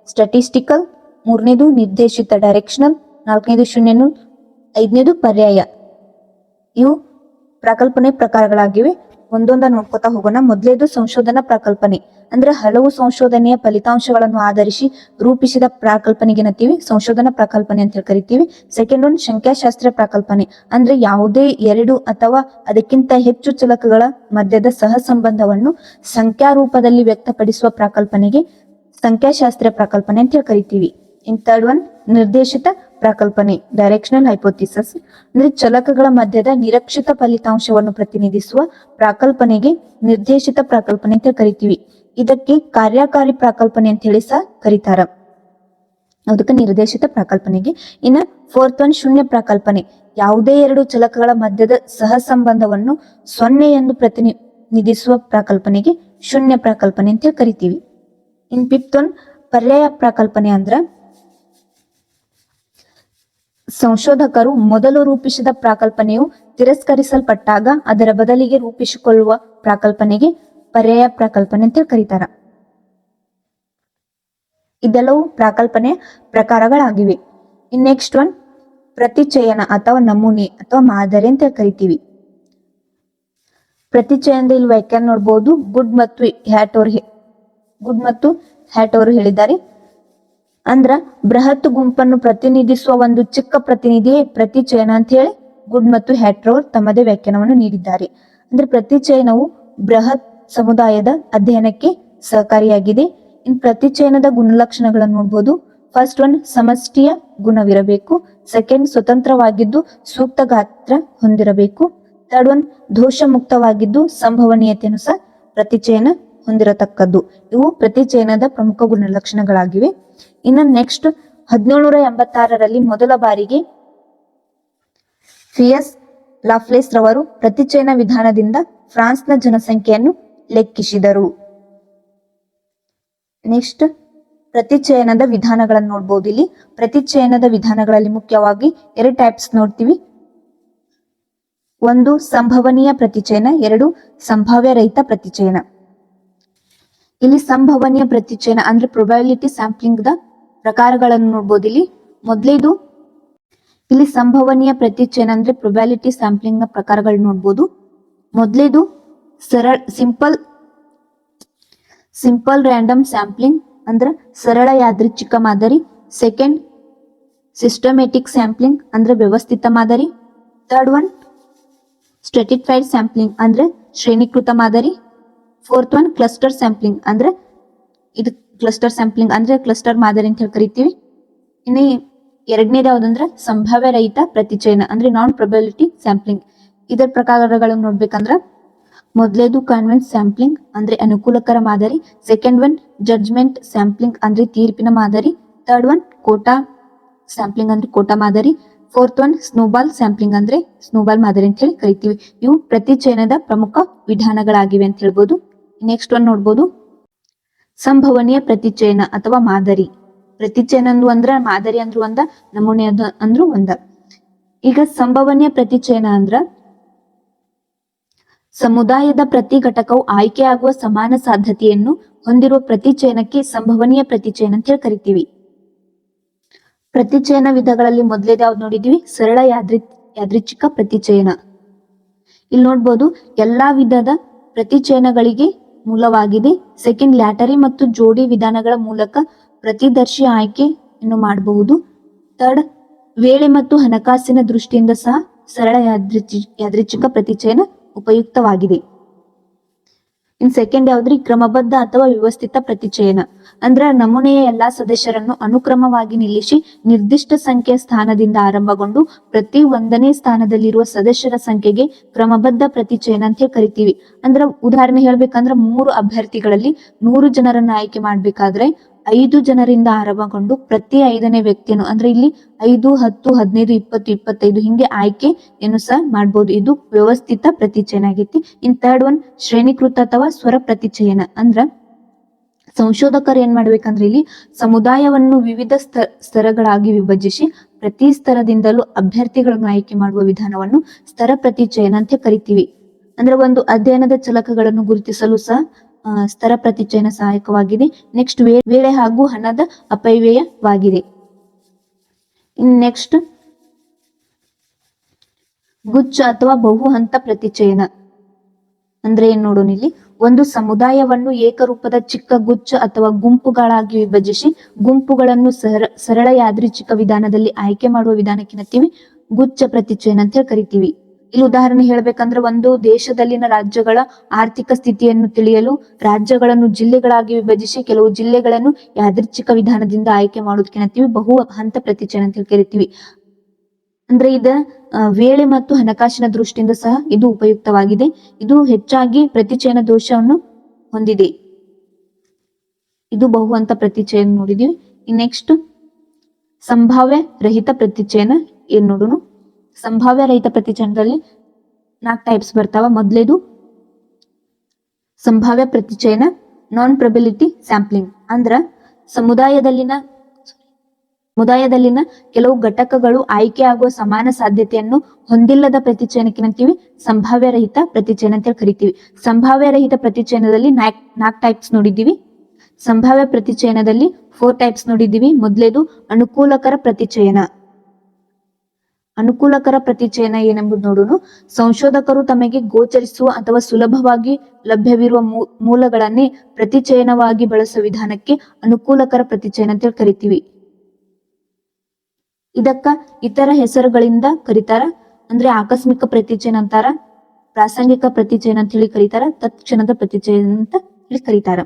ಸ್ಟಾಟಿಸ್ಟಿಕಲ್ ಮೂರನೇದು ನಿರ್ದೇಶಿತ ಡೈರೆಕ್ಷನಲ್ ನಾಲ್ಕನೇದು ಶೂನ್ಯನು ಐದನೇದು ಪರ್ಯಾಯ. ಇವು ಪ್ರಕಲ್ಪನೆ ಪ್ರಕಾರಗಳಾಗಿವೆ. ಒಂದೊಂದ ನೋಡ್ಕೋತಾ ಹೋಗೋಣ. ಮೊದಲೇದು ಸಂಶೋಧನಾ ಪ್ರಾಕಲ್ಪನೆ. ಅಂದ್ರೆ ಹಲವು ಸಂಶೋಧನೆಯ ಫಲಿತಾಂಶಗಳನ್ನು ಆಧರಿಸಿ ರೂಪಿಸಿದ ಪ್ರಾಕಲ್ಪನೆಗೆ ಏನಂತೀವಿ ಸಂಶೋಧನಾ ಪ್ರಕಲ್ಪನೆ ಅಂತ ಹೇಳಿ ಕರಿತೀವಿ. ಸೆಕೆಂಡ್ ಒನ್ ಸಂಖ್ಯಾಶಾಸ್ತ್ರ ಪ್ರಕಲ್ಪನೆ. ಅಂದ್ರೆ ಯಾವುದೇ ಎರಡು ಅಥವಾ ಅದಕ್ಕಿಂತ ಹೆಚ್ಚು ಚಲಕಗಳ ಮಧ್ಯದ ಸಹ ಸಂಬಂಧವನ್ನು ಸಂಖ್ಯಾ ರೂಪದಲ್ಲಿ ವ್ಯಕ್ತಪಡಿಸುವ ಪ್ರಕಲ್ಪನೆಗೆ ಸಂಖ್ಯಾಶಾಸ್ತ್ರೀಯ ಪ್ರಕಲ್ಪನೆ ಅಂತ ಹೇಳಿ ಕರಿತೀವಿ. ಇನ್ ಥರ್ಡ್ ಒನ್ ನಿರ್ದೇಶಿತ ಪ್ರಕಲ್ಪನೆ ಡೈರೆಕ್ಷನಲ್ ಹೈಪೋಥಿಸಸ್ ಅಂದ್ರೆ ಚಲಕಗಳ ಮಧ್ಯದ ನಿರಕ್ಷಿತ ಫಲಿತಾಂಶವನ್ನು ಪ್ರತಿನಿಧಿಸುವ ಪ್ರಕಲ್ಪನೆಗೆ ನಿರ್ದೇಶಿತ ಪ್ರಾಕಲ್ಪನೆ ಅಂತ ಕರಿತೀವಿ. ಇದಕ್ಕೆ ಕಾರ್ಯಕಾರಿ ಪ್ರಕಲ್ಪನೆ ಅಂತ ಹೇಳಿ ಸಹ ಕರೀತಾರ. ಅದಕ್ಕೆ ನಿರ್ದೇಶಿತ ಪ್ರಕಲ್ಪನೆಗೆ. ಇನ್ನ ಫೋರ್ತ್ ಒನ್ ಶೂನ್ಯ ಪ್ರಕಲ್ಪನೆ. ಯಾವುದೇ ಎರಡು ಚಲಕಗಳ ಮಧ್ಯದ ಸಹ ಸಂಬಂಧವನ್ನು ಸೊನ್ನೆ ಎಂದು ಪ್ರತಿನಿ ಪ್ರತಿನಿಧಿಸುವ ಪ್ರಾಕಲ್ಪನೆಗೆ ಶೂನ್ಯ ಪ್ರಕಲ್ಪನೆ ಅಂತ ಹೇಳಿ ಕರಿತೀವಿ. ಇನ್ ಫಿಫ್ತ್ ಒನ್ ಪರ್ಯಾಯ ಪ್ರಕಲ್ಪನೆ ಅಂದ್ರ ಸಂಶೋಧಕರು ಮೊದಲು ರೂಪಿಸಿದ ಪ್ರಕಲ್ಪನೆಯು ತಿರಸ್ಕರಿಸಲ್ಪಟ್ಟಾಗ ಅದರ ಬದಲಿಗೆ ರೂಪಿಸಿಕೊಳ್ಳುವ ಪ್ರಾಕಲ್ಪನೆಗೆ ಪರ್ಯಾಯ ಪ್ರಕಲ್ಪನೆ ಅಂತ ಕರೀತಾರ. ಇದೆಲ್ಲವೂ ಪ್ರಕಲ್ಪನೆ ಪ್ರಕಾರಗಳಾಗಿವೆ. ಇನ್ ನೆಕ್ಸ್ಟ್ ಒನ್, ಪ್ರತಿಚಯನ ಅಥವಾ ನಮೂನೆ ಅಥವಾ ಮಾದರಿ ಅಂತ ಕರಿತೀವಿ. ಪ್ರತಿಚಯನದ ಇಲ್ಲಿ ವ್ಯಾಖ್ಯಾನ ನೋಡ್ಬೋದು. ಗುಡ್ ಮತ್ತು ಹ್ಯಾಟ್ ಅವರು ಗುಡ್ ಮತ್ತು ಹ್ಯಾಟ್ ಅವರು ಹೇಳಿದ್ದಾರೆ. ಅಂದ್ರ ಬೃಹತ್ ಗುಂಪನ್ನು ಪ್ರತಿನಿಧಿಸುವ ಒಂದು ಚಿಕ್ಕ ಪ್ರತಿನಿಧಿಯೇ ಪ್ರತಿಚಯನ ಅಂತ ಹೇಳಿ ಗುಡ್ ಮತ್ತು ಹ್ಯಾಟ್ ತಮ್ಮದೇ ವ್ಯಾಖ್ಯಾನವನ್ನು ನೀಡಿದ್ದಾರೆ. ಅಂದ್ರೆ ಪ್ರತಿಚಯನವು ಬೃಹತ್ ಸಮುದಾಯದ ಅಧ್ಯಯನಕ್ಕೆ ಸಹಕಾರಿಯಾಗಿದೆ. ಇನ್ ಪ್ರತಿಚಯನದ ಗುಣಲಕ್ಷಣಗಳನ್ನು ನೋಡಬಹುದು ಫಸ್ಟ್ ಒನ್ ಸಮಷ್ಟಿಯ ಗುಣವಿರಬೇಕು. ಸೆಕೆಂಡ್ ಸ್ವತಂತ್ರವಾಗಿದ್ದು ಸೂಕ್ತ ಗಾತ್ರ ಹೊಂದಿರಬೇಕು. ಥರ್ಡ್ ಒನ್ ದೋಷ ಮುಕ್ತವಾಗಿದ್ದು ಸಂಭವನೀಯತೆಯನ್ನು ಸಹ ಪ್ರತಿಚಯನ ಹೊಂದಿರತಕ್ಕದ್ದು. ಇವು ಪ್ರತಿಚಯನದ ಪ್ರಮುಖ ಗುಣಲಕ್ಷಣಗಳಾಗಿವೆ. ಇನ್ನು ನೆಕ್ಸ್ಟ್ ಹದಿನೇಳುನೂರ ಎಂಬತ್ತಾರರಲ್ಲಿ ಮೊದಲ ಬಾರಿಗೆ ಫಿಯಸ್ ಲಾಫ್ಲೆಸ್ ರವರು ಪ್ರತಿಚಯನ ವಿಧಾನದಿಂದ ಫ್ರಾನ್ಸ್ನ ಜನಸಂಖ್ಯೆಯನ್ನು ಲೆಕ್ಕಿಸಿದರು. ನೆಕ್ಸ್ಟ್ ಪ್ರತಿಚಯನದ ವಿಧಾನಗಳನ್ನು ನೋಡ್ಬೋದು. ಇಲ್ಲಿ ಪ್ರತಿಚಯನದ ವಿಧಾನಗಳಲ್ಲಿ ಮುಖ್ಯವಾಗಿ ಎರಡು ಟೈಪ್ಸ್ ನೋಡ್ತೀವಿ. ಒಂದು ಸಂಭವನೀಯ ಪ್ರತಿಚಯನ ಎರಡು ಸಂಭಾವ್ಯ ರಹಿತ ಪ್ರತಿಚಯನ ಇಲ್ಲಿ ಸಂಭವನೀಯ ಪ್ರತಿಚಯನ ಅಂದ್ರೆ ಪ್ರೊಬಬಿಲಿಟಿ ಸ್ಯಾಂಪ್ಲಿಂಗ್ ದ ಪ್ರಕಾರಗಳನ್ನು ನೋಡ್ಬೋದು. ಇಲ್ಲಿ ಮೊದಲೇದು, ಇಲ್ಲಿ ಸಂಭವನೀಯ ಪ್ರತಿಚಯನ ಅಂದ್ರೆ ಪ್ರೊಬಬಿಲಿಟಿ ಸ್ಯಾಂಪ್ಲಿಂಗ್ನ ಪ್ರಕಾರಗಳು ನೋಡ್ಬೋದು. ಮೊದಲೇದು ಸರಳ ಸಿಂಪಲ್ ಸಿಂಪಲ್ ರ್ಯಾಂಡಮ್ ಸ್ಯಾಂಪ್ಲಿಂಗ್ ಅಂದ್ರೆ ಸರಳ ಯಾದೃಚ್ಛಿಕ ಮಾದರಿ. ಸೆಕೆಂಡ್ ಸಿಸ್ಟಮೆಟಿಕ್ ಸ್ಯಾಂಪ್ಲಿಂಗ್ ಅಂದ್ರೆ ವ್ಯವಸ್ಥಿತ ಮಾದರಿ. ಥರ್ಡ್ ಒನ್, ಸ್ಟ್ರೆಟಿಫೈಡ್ ಸ್ಯಾಂಪ್ಲಿಂಗ್ ಅಂದ್ರೆ ಶ್ರೇಣೀಕೃತ ಮಾದರಿ. ಫೋರ್ತ್ ಒನ್, ಕ್ಲಸ್ಟರ್ ಸ್ಯಾಂಪ್ಲಿಂಗ್ ಅಂದ್ರೆ ಇದು ಕ್ಲಸ್ಟರ್ ಸ್ಯಾಂಪ್ಲಿಂಗ್ ಅಂದ್ರೆ ಕ್ಲಸ್ಟರ್ ಮಾದರಿ ಅಂತ ಹೇಳಿ ಕರಿತೀವಿ. ಇನ್ನು ಎರಡನೇದು ಯಾವ್ದಂದ್ರೆ ಸಂಭಾವ್ಯ ರಹಿತ ಪ್ರತಿಚಯನ ಅಂದ್ರೆ ನಾನ್ ಪ್ರೊಬಬಿಲಿಟಿ ಸ್ಯಾಂಪ್ಲಿಂಗ್. ಇದರ ಪ್ರಕಾರಗಳನ್ನು ನೋಡ್ಬೇಕಂದ್ರ ಮೊದಲೇದು ಕಾನ್ವೆಂಟ್ ಸ್ಯಾಂಪ್ಲಿಂಗ್ ಅಂದ್ರೆ ಅನುಕೂಲಕರ ಮಾದರಿ. ಸೆಕೆಂಡ್ ಒನ್ ಜಡ್ಜ್ಮೆಂಟ್ ಸ್ಯಾಂಪ್ಲಿಂಗ್ ಅಂದ್ರೆ ತೀರ್ಪಿನ ಮಾದರಿ. ಥರ್ಡ್ ಒನ್ ಕೋಟಾ ಸ್ಯಾಂಪ್ಲಿಂಗ್ ಅಂದ್ರೆ ಕೋಟಾ ಮಾದರಿ. ಫೋರ್ತ್ ಒನ್ ಸ್ನೋಬಾಲ್ ಸ್ಯಾಂಪ್ಲಿಂಗ್ ಅಂದ್ರೆ ಸ್ನೋಬಾಲ್ ಮಾದರಿ ಅಂತ ಹೇಳಿ ಕರಿತೀವಿ. ಇವು ಪ್ರತಿಚಯನದ ಪ್ರಮುಖ ವಿಧಾನಗಳಾಗಿವೆ ಅಂತ ಹೇಳ್ಬೋದು. ನೆಕ್ಸ್ಟ್ ಒನ್ ನೋಡ್ಬೋದು. ಸಂಭವನೀಯ ಪ್ರತಿಚಯನ ಅಥವಾ ಮಾದರಿ. ಪ್ರತಿಚಯನ ಅಂದ್ರು ಅಂದ್ರ ಮಾದರಿ ಅಂದ್ರು ಒಂದ, ನಮೂನೆ ಅದ ಅಂದ್ರು ಒಂದ. ಈಗ ಸಂಭವನೀಯ ಪ್ರತಿಚಯನ ಅಂದ್ರ ಸಮುದಾಯದ ಪ್ರತಿ ಘಟಕವು ಆಯ್ಕೆಯಾಗುವ ಸಮಾನ ಸಾಧ್ಯತೆಯನ್ನು ಹೊಂದಿರುವ ಪ್ರತಿಚಯನಕ್ಕೆ ಸಂಭವನೀಯ ಪ್ರತಿಚಯನ ಅಂತ ಹೇಳಿ ಕರಿತೀವಿ. ಪ್ರತಿಚಯನ ವಿಧಗಳಲ್ಲಿ ಮೊದಲೇದು ಯಾವ್ದು ನೋಡಿದೀವಿ? ಸರಳ ಯಾದೃ ಯಾದೃಚ್ಛಿಕ ಪ್ರತಿಚಯನ ಇಲ್ಲಿ ನೋಡ್ಬೋದು ಎಲ್ಲಾ ವಿಧದ ಪ್ರತಿಚಯನಗಳಿಗೆ ಮೂಲವಾಗಿದೆ. ಸೆಕೆಂಡ್ ಲ್ಯಾಟರಿ ಮತ್ತು ಜೋಡಿ ವಿಧಾನಗಳ ಮೂಲಕ ಪ್ರತಿದರ್ಶಿ ಆಯ್ಕೆಯನ್ನು ಮಾಡಬಹುದು. ಥರ್ಡ್, ವೇಳೆ ಮತ್ತು ಹಣಕಾಸಿನ ದೃಷ್ಟಿಯಿಂದ ಸಹ ಸರಳ ಯಾದೃಚ್ಛಿ ಯಾದೃಚ್ಛಿಕ ಪ್ರತಿಚಯನ ಉಪಯುಕ್ತವಾಗಿದೆ. In second ಯಾವ್ದ್ರಿ? ಕ್ರಮಬದ್ಧ ಅಥವಾ ವ್ಯವಸ್ಥಿತ ಪ್ರತಿಚಯನ. ಅಂದ್ರ ನಮೂನೆಯ ಎಲ್ಲಾ ಸದಸ್ಯರನ್ನು ಅನುಕ್ರಮವಾಗಿ ನಿಲ್ಲಿಸಿ ನಿರ್ದಿಷ್ಟ ಸಂಖ್ಯೆಯ ಸ್ಥಾನದಿಂದ ಆರಂಭಗೊಂಡು ಪ್ರತಿ ಒಂದನೇ ಸ್ಥಾನದಲ್ಲಿರುವ ಸದಸ್ಯರ ಸಂಖ್ಯೆಗೆ ಕ್ರಮಬದ್ಧ ಪ್ರತಿಚಯನ ಅಂತ ಕರಿತೀವಿ. ಅಂದ್ರ ಉದಾಹರಣೆ ಹೇಳ್ಬೇಕಂದ್ರ ಮೂರು ಅಭ್ಯರ್ಥಿಗಳಲ್ಲಿ ನೂರು ಜನರನ್ನ ಆಯ್ಕೆ ಮಾಡ್ಬೇಕಾದ್ರೆ ಐದು ಜನರಿಂದ ಆರಂಭಗೊಂಡು ಪ್ರತಿ ಐದನೇ ವ್ಯಕ್ತಿಯನ್ನು, ಅಂದ್ರೆ ಇಲ್ಲಿ ಐದು, ಹತ್ತು, ಹದಿನೈದು, ಇಪ್ಪತ್ತು, ಇಪ್ಪತ್ತೈದು ಹಿಂಗೆ ಆಯ್ಕೆಯನ್ನು ಸಹ ಮಾಡಬಹುದು ಇದು ವ್ಯವಸ್ಥಿತ ಪ್ರತಿಚಯನ ಆಗೈತಿ. ಇನ್ ಥರ್ಡ್ ಒನ್ ಶ್ರೇಣೀಕೃತ ಅಥವಾ ಸ್ವರ ಪ್ರತಿಚಯನ. ಅಂದ್ರ ಸಂಶೋಧಕರು ಏನ್ ಮಾಡ್ಬೇಕಂದ್ರೆ ಇಲ್ಲಿ ಸಮುದಾಯವನ್ನು ವಿವಿಧ ಸ್ತ ಸ್ತರಗಳಾಗಿ ವಿಭಜಿಸಿ ಪ್ರತಿ ಸ್ತರದಿಂದಲೂ ಅಭ್ಯರ್ಥಿಗಳನ್ನು ಆಯ್ಕೆ ಮಾಡುವ ವಿಧಾನವನ್ನು ಸ್ತರ ಪ್ರತಿಚಯನ ಅಂತ ಕರಿತೀವಿ. ಅಂದ್ರೆ ಒಂದು ಅಧ್ಯಯನದ ಚಲಕಗಳನ್ನು ಗುರುತಿಸಲು ಸಹ ಸ್ತರ ಪ್ರತಿಚಯನ ಸಹಾಯಕವಾಗಿದೆ. ನೆಕ್ಸ್ಟ್ ವೇಳೆ ಹಾಗೂ ಹಣದ ಅಪವ್ಯಯವಾಗಿದೆ. ನೆಕ್ಸ್ಟ್ ಗುಚ್ಛ ಅಥವಾ ಬಹು ಹಂತ ಪ್ರತಿಚಯನ. ಅಂದ್ರೆ ಏನ್ ನೋಡೋಣ ಇಲ್ಲಿ? ಒಂದು ಸಮುದಾಯವನ್ನು ಏಕರೂಪದ ಚಿಕ್ಕ ಗುಚ್ಛ ಅಥವಾ ಗುಂಪುಗಳಾಗಿ ವಿಭಜಿಸಿ, ಗುಂಪುಗಳನ್ನು ಸರ, ಸರಳ ಯಾದೃಚ್ಛಿಕ ವಿಧಾನದಲ್ಲಿ ಆಯ್ಕೆ ಮಾಡುವ ವಿಧಾನಕ್ಕಿನತ್ತೀವಿ ಗುಚ್ಛ ಪ್ರತಿಚಯನ ಅಂತ ಹೇಳಿ ಕರಿತೀವಿ. ಇಲ್ಲಿ ಉದಾಹರಣೆ ಹೇಳಬೇಕಂದ್ರೆ ಒಂದು ದೇಶದಲ್ಲಿನ ರಾಜ್ಯಗಳ ಆರ್ಥಿಕ ಸ್ಥಿತಿಯನ್ನು ತಿಳಿಯಲು, ರಾಜ್ಯಗಳನ್ನು ಜಿಲ್ಲೆಗಳಾಗಿ ವಿಭಜಿಸಿ ಕೆಲವು ಜಿಲ್ಲೆಗಳನ್ನು ಯಾದೃಚ್ಛಿಕ ವಿಧಾನದಿಂದ ಆಯ್ಕೆ ಮಾಡೋದಕ್ಕೆ ಬಹು ಹಂತ ಪ್ರತಿಚಯನ ಅಂತ ಕರಿತೀವಿ. ಅಂದ್ರೆ ಇದ ವೇಳೆ ಮತ್ತು ಹಣಕಾಸಿನ ದೃಷ್ಟಿಯಿಂದ ಸಹ ಇದು ಉಪಯುಕ್ತವಾಗಿದೆ. ಇದು ಹೆಚ್ಚಾಗಿ ಪ್ರತಿಚಯನ ದೋಷವನ್ನು ಹೊಂದಿದೆ. ಇದು ಬಹು ಹಂತ ಪ್ರತಿಚಯನ ನೋಡಿದೀವಿ. ನೆಕ್ಸ್ಟ್ ಸಂಭಾವ್ಯ ರಹಿತ ಪ್ರತಿಚಯನ ಏನ್ ನೋಡೋಣ ಸಂಭಾವ್ಯ ರಹಿತ ಪ್ರತಿಚಯನದಲ್ಲಿ ನಾಲ್ಕು ಟೈಪ್ಸ್ ಬರ್ತಾವ. ಮೊದಲೇದು ಸಂಭಾವ್ಯ ಪ್ರತಿಚಯನ ನಾನ್ ಪ್ರಬಿಲಿಟಿ ಸ್ಯಾಂಪ್ಲಿಂಗ್ ಅಂದ್ರ ಸಮುದಾಯದಲ್ಲಿನ ಸಮುದಾಯದಲ್ಲಿನ ಕೆಲವು ಘಟಕಗಳು ಆಯ್ಕೆ ಆಗುವ ಸಮಾನ ಸಾಧ್ಯತೆಯನ್ನು ಹೊಂದಿಲ್ಲದ ಪ್ರತಿಚಯನಕ್ಕೆ ಏನಂತೀವಿ ಸಂಭಾವ್ಯ ರಹಿತ ಪ್ರತಿಚಯನ ಅಂತ ಕರಿತೀವಿ. ಸಂಭಾವ್ಯ ರಹಿತ ಪ್ರತಿಚಯನದಲ್ಲಿ ನಾಕ್ ನಾಲ್ಕು ಟೈಪ್ಸ್ ನೋಡಿದ್ದೀವಿ. ಸಂಭಾವ್ಯ ಪ್ರತಿಚಯನದಲ್ಲಿ ಫೋರ್ ಟೈಪ್ಸ್ ನೋಡಿದ್ದೀವಿ. ಮೊದಲೇದು ಅನುಕೂಲಕರ ಪ್ರತಿಚಯನ. ಅನುಕೂಲಕರ ಪ್ರತಿಚಯನ ಏನೆಂಬುದು ನೋಡೋಣ ಸಂಶೋಧಕರು ತಮಗೆ ಗೋಚರಿಸುವ ಅಥವಾ ಸುಲಭವಾಗಿ ಲಭ್ಯವಿರುವ ಮೂಲಗಳನ್ನೇ ಪ್ರತಿಚಯನವಾಗಿ ಬಳಸುವ ವಿಧಾನಕ್ಕೆ ಅನುಕೂಲಕರ ಪ್ರತಿಚಯನ ಅಂತ ಕರಿತೀವಿ. ಇದಕ್ಕ ಇತರ ಹೆಸರುಗಳಿಂದ ಕರೀತಾರ. ಅಂದ್ರೆ ಆಕಸ್ಮಿಕ ಪ್ರತಿಚಯನ ಅಂತಾರ, ಪ್ರಾಸಂಗಿಕ ಪ್ರತಿಚಯನ ಅಂತ ಹೇಳಿ ಕರೀತಾರ, ತತ್ಕ್ಷಣದ ಪ್ರತಿಚಯನ ಅಂತ ಹೇಳಿ ಕರೀತಾರ.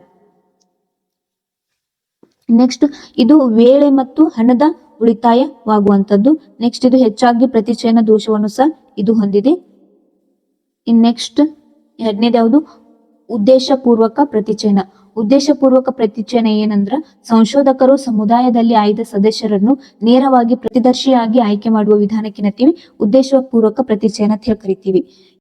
ನೆಕ್ಸ್ಟ್, ಇದು ವೇಳೆ ಮತ್ತು ಹಣದ ಉಳಿತಾಯವಾಗುವಂತದ್ದು ನೆಕ್ಸ್ಟ್ ಇದು ಹೆಚ್ಚಾಗಿ ಪ್ರತಿಚಯನ ದೋಷವನ್ನು ಸಹ ಇದು ಹೊಂದಿದೆ. ಇನ್ ನೆಕ್ಸ್ಟ್ ಎರಡನೇದು ಉದ್ದೇಶಪೂರ್ವಕ ಪ್ರತಿಚಯನ. ಉದ್ದೇಶಪೂರ್ವಕ ಪ್ರತಿಚಯನ ಏನಂದ್ರ, ಸಂಶೋಧಕರು ಸಮುದಾಯದಲ್ಲಿ ಆಯ್ದ ಸದಸ್ಯರನ್ನು ನೇರವಾಗಿ ಪ್ರತಿದರ್ಶಿಯಾಗಿ ಆಯ್ಕೆ ಮಾಡುವ ವಿಧಾನಕ್ಕೆ ಏನಂತೀವಿ ಉದ್ದೇಶಪೂರ್ವಕ ಪ್ರತಿಚಯನ ಅಂತ ಹೇಳಿ ಕರಿತೀವಿ.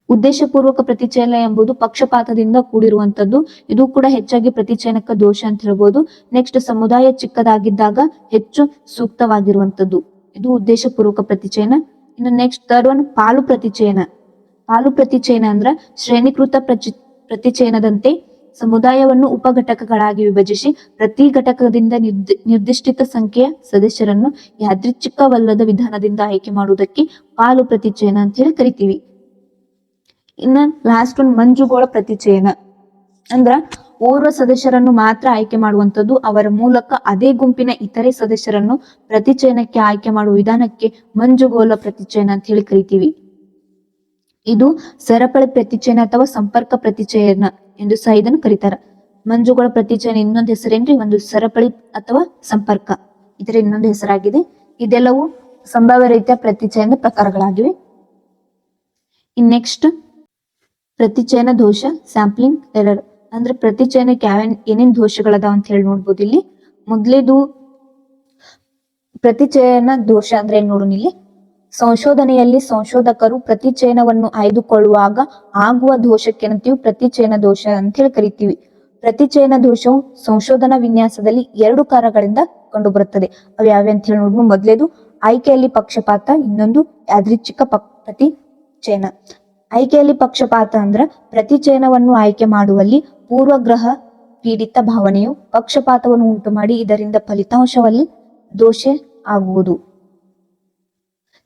ಉದ್ದೇಶಪೂರ್ವಕ ಪ್ರತಿಚಯನ ಎಂಬುದು ಪಕ್ಷಪಾತದಿಂದ ಕೂಡಿರುವಂತದ್ದು ಇದು ಕೂಡ ಹೆಚ್ಚಾಗಿ ಪ್ರತಿಚಯನಕ ದೋಷ ಅಂತ ಹೇಳ್ಬೋದು. ನೆಕ್ಸ್ಟ್ ಸಮುದಾಯ ಚಿಕ್ಕದಾಗಿದ್ದಾಗ ಹೆಚ್ಚು ಸೂಕ್ತವಾಗಿರುವಂತದ್ದು ಇದು ಉದ್ದೇಶಪೂರ್ವಕ ಪ್ರತಿಚಯನ. ಇನ್ನು ನೆಕ್ಸ್ಟ್ ಥರ್ಡ್ ಒನ್ ಪಾಲು ಪ್ರತಿಚಯನ. ಪಾಲು ಪ್ರತಿಚಯನ ಅಂದ್ರ ಶ್ರೇಣೀಕೃತ ಪ್ರಚಿ, ಪ್ರತಿಚಯನದಂತೆ ಸಮುದಾಯವನ್ನು ಉಪಘಟಕಗಳಾಗಿ ವಿಭಜಿಸಿ ಪ್ರತಿ ಘಟಕದಿಂದ ನಿರ್ದಿಷ್ಟಿತ ನಿರ್ದಿಷ್ಟ ಸಂಖ್ಯೆಯ ಸದಸ್ಯರನ್ನು ಯಾದೃಚ್ಛಿಕವಲ್ಲದ ವಿಧಾನದಿಂದ ಆಯ್ಕೆ ಮಾಡುವುದಕ್ಕೆ ಪಾಲು ಪ್ರತಿಚಯನ ಅಂತ ಹೇಳಿ ಕರಿತೀವಿ. ಇನ್ನ ಲಾಸ್ಟ್ ಒಂದು ಮಂಜುಗೋಳ ಪ್ರತಿಚಯನ. ಅಂದ್ರ ಓರ್ವ ಸದಸ್ಯರನ್ನು ಮಾತ್ರ ಆಯ್ಕೆ ಮಾಡುವಂತದ್ದು ಅವರ ಮೂಲಕ ಅದೇ ಗುಂಪಿನ ಇತರೆ ಸದಸ್ಯರನ್ನು ಪ್ರತಿಚಯನಕ್ಕೆ ಆಯ್ಕೆ ಮಾಡುವ ವಿಧಾನಕ್ಕೆ ಮಂಜುಗೋಲ ಪ್ರತಿಚಯನ ಅಂತ ಹೇಳಿ ಕರಿತೀವಿ. ಇದು ಸರಪಳಿ ಪ್ರತಿಚಯನ ಅಥವಾ ಸಂಪರ್ಕ ಪ್ರತಿಚಯನ ಎಂದು ಸಹ ಇದನ್ನು ಕರೀತಾರ. ಮಂಜುಗೋಳ ಪ್ರತಿಚಯನ ಇನ್ನೊಂದು ಹೆಸರೇನ್ರಿ? ಒಂದು ಸರಪಳಿ ಅಥವಾ ಸಂಪರ್ಕ. ಇದರ ಇನ್ನೊಂದು ಹೆಸರಾಗಿದೆ. ಇದೆಲ್ಲವೂ ಸಂಭಾವ್ಯ ರೀತಿಯ ಪ್ರತಿಚಯನದ ಪ್ರಕಾರಗಳಾಗಿವೆ. ಇನ್ ನೆಕ್ಸ್ಟ್ ಪ್ರತಿಚಯನ ದೋಷ ಸ್ಯಾಂಪ್ಲಿಂಗ್ ಎರರ್ ಅಂದ್ರೆ ಪ್ರತಿಚಯನಕ್ಕೆ ಯಾವ ಏನೇನ್ ದೋಷಗಳದಾವ ಅಂತ ಹೇಳಿ ನೋಡ್ಬೋದು ಇಲ್ಲಿ. ಮೊದ್ಲೇದು ಪ್ರತಿಚಯನ ದೋಷ ಅಂದ್ರೆ ಏನ್ ನೋಡೋಣ ಇಲ್ಲಿ ಸಂಶೋಧನೆಯಲ್ಲಿ ಸಂಶೋಧಕರು ಪ್ರತಿಚಯನವನ್ನು ಆಯ್ದುಕೊಳ್ಳುವಾಗ ಆಗುವ ದೋಷಕ್ಕೆ ಪ್ರತಿಚಯನ ದೋಷ ಅಂತ ಹೇಳಿ ಕರಿತೀವಿ. ಪ್ರತಿಚಯನ ದೋಷವು ಸಂಶೋಧನಾ ವಿನ್ಯಾಸದಲ್ಲಿ ಎರಡು ಕಾರಣಗಳಿಂದ ಕಂಡು ಬರುತ್ತದೆ ಅವು ಯಾವ್ಯಾವ ಅಂತ ಹೇಳಿ ನೋಡ್ಬೋದು. ಮೊದ್ಲೇದು, ಆಯ್ಕೆಯಲ್ಲಿ ಪಕ್ಷಪಾತ, ಇನ್ನೊಂದು, ಯಾದೃಚ್ಛಿಕ ಪ್ರತಿ ಪ್ರತಿಚಯನ ಆಯ್ಕೆಯಲ್ಲಿ ಪಕ್ಷಪಾತ ಅಂದ್ರ ಪ್ರತಿಚಯನವನ್ನು ಆಯ್ಕೆ ಮಾಡುವಲ್ಲಿ ಪೂರ್ವಗ್ರಹ ಪೀಡಿತ ಭಾವನೆಯು ಪಕ್ಷಪಾತವನ್ನು ಉಂಟು ಮಾಡಿ ಇದರಿಂದ ಫಲಿತಾಂಶವಲ್ಲಿ ದೋಷೆ ಆಗುವುದು.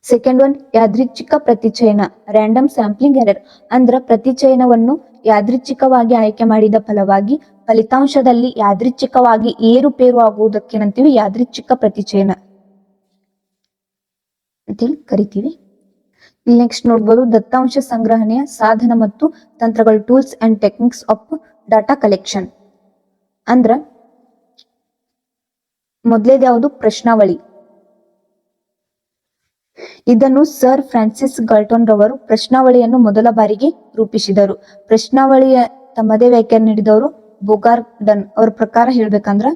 ಸೆಕೆಂಡ್ ಒನ್ ಯಾದೃಚ್ಛಿಕ ಪ್ರತಿಚಯನ ರ್ಯಾಂಡಮ್ ಸ್ಯಾಂಪ್ಲಿಂಗ್ ಎರರ್ ಅಂದ್ರ ಪ್ರತಿಚಯನವನ್ನು ಯಾದೃಚ್ಛಿಕವಾಗಿ ಆಯ್ಕೆ ಮಾಡಿದ ಫಲವಾಗಿ ಫಲಿತಾಂಶದಲ್ಲಿ ಯಾದೃಚ್ಛಿಕವಾಗಿ ಏರುಪೇರು ಆಗುವುದಕ್ಕೇನಂತೀವಿ ಯಾದೃಚ್ಛಿಕ ಪ್ರತಿಚಯನ. ಅಂತೇಳಿ ಕರಿತೀವಿ. ನೆಕ್ಸ್ಟ್ ನೋಡ್ಬೋದು, ದತ್ತಾಂಶ ಸಂಗ್ರಹಣೆಯ ಸಾಧನ ಮತ್ತು ತಂತ್ರಗಳು tools and techniques of data collection ಅಂದ್ರ, ಮೊದಲೇದ ಯಾವುದು? ಪ್ರಶ್ನಾವಳಿ. ಇದನ್ನು ಸರ್ ಫ್ರಾನ್ಸಿಸ್ ಗಲ್ಟನ್ ರವರು ಪ್ರಶ್ನಾವಳಿಯನ್ನು ಮೊದಲ ಬಾರಿಗೆ ರೂಪಿಸಿದರು. ಪ್ರಶ್ನಾವಳಿಯ ತಮ್ಮದೇ ವ್ಯಾಖ್ಯಾನ ನೀಡಿದವರು ಬೊಗಾರ್ಡನ್. ಅವರ ಪ್ರಕಾರ ಹೇಳ್ಬೇಕಂದ್ರ,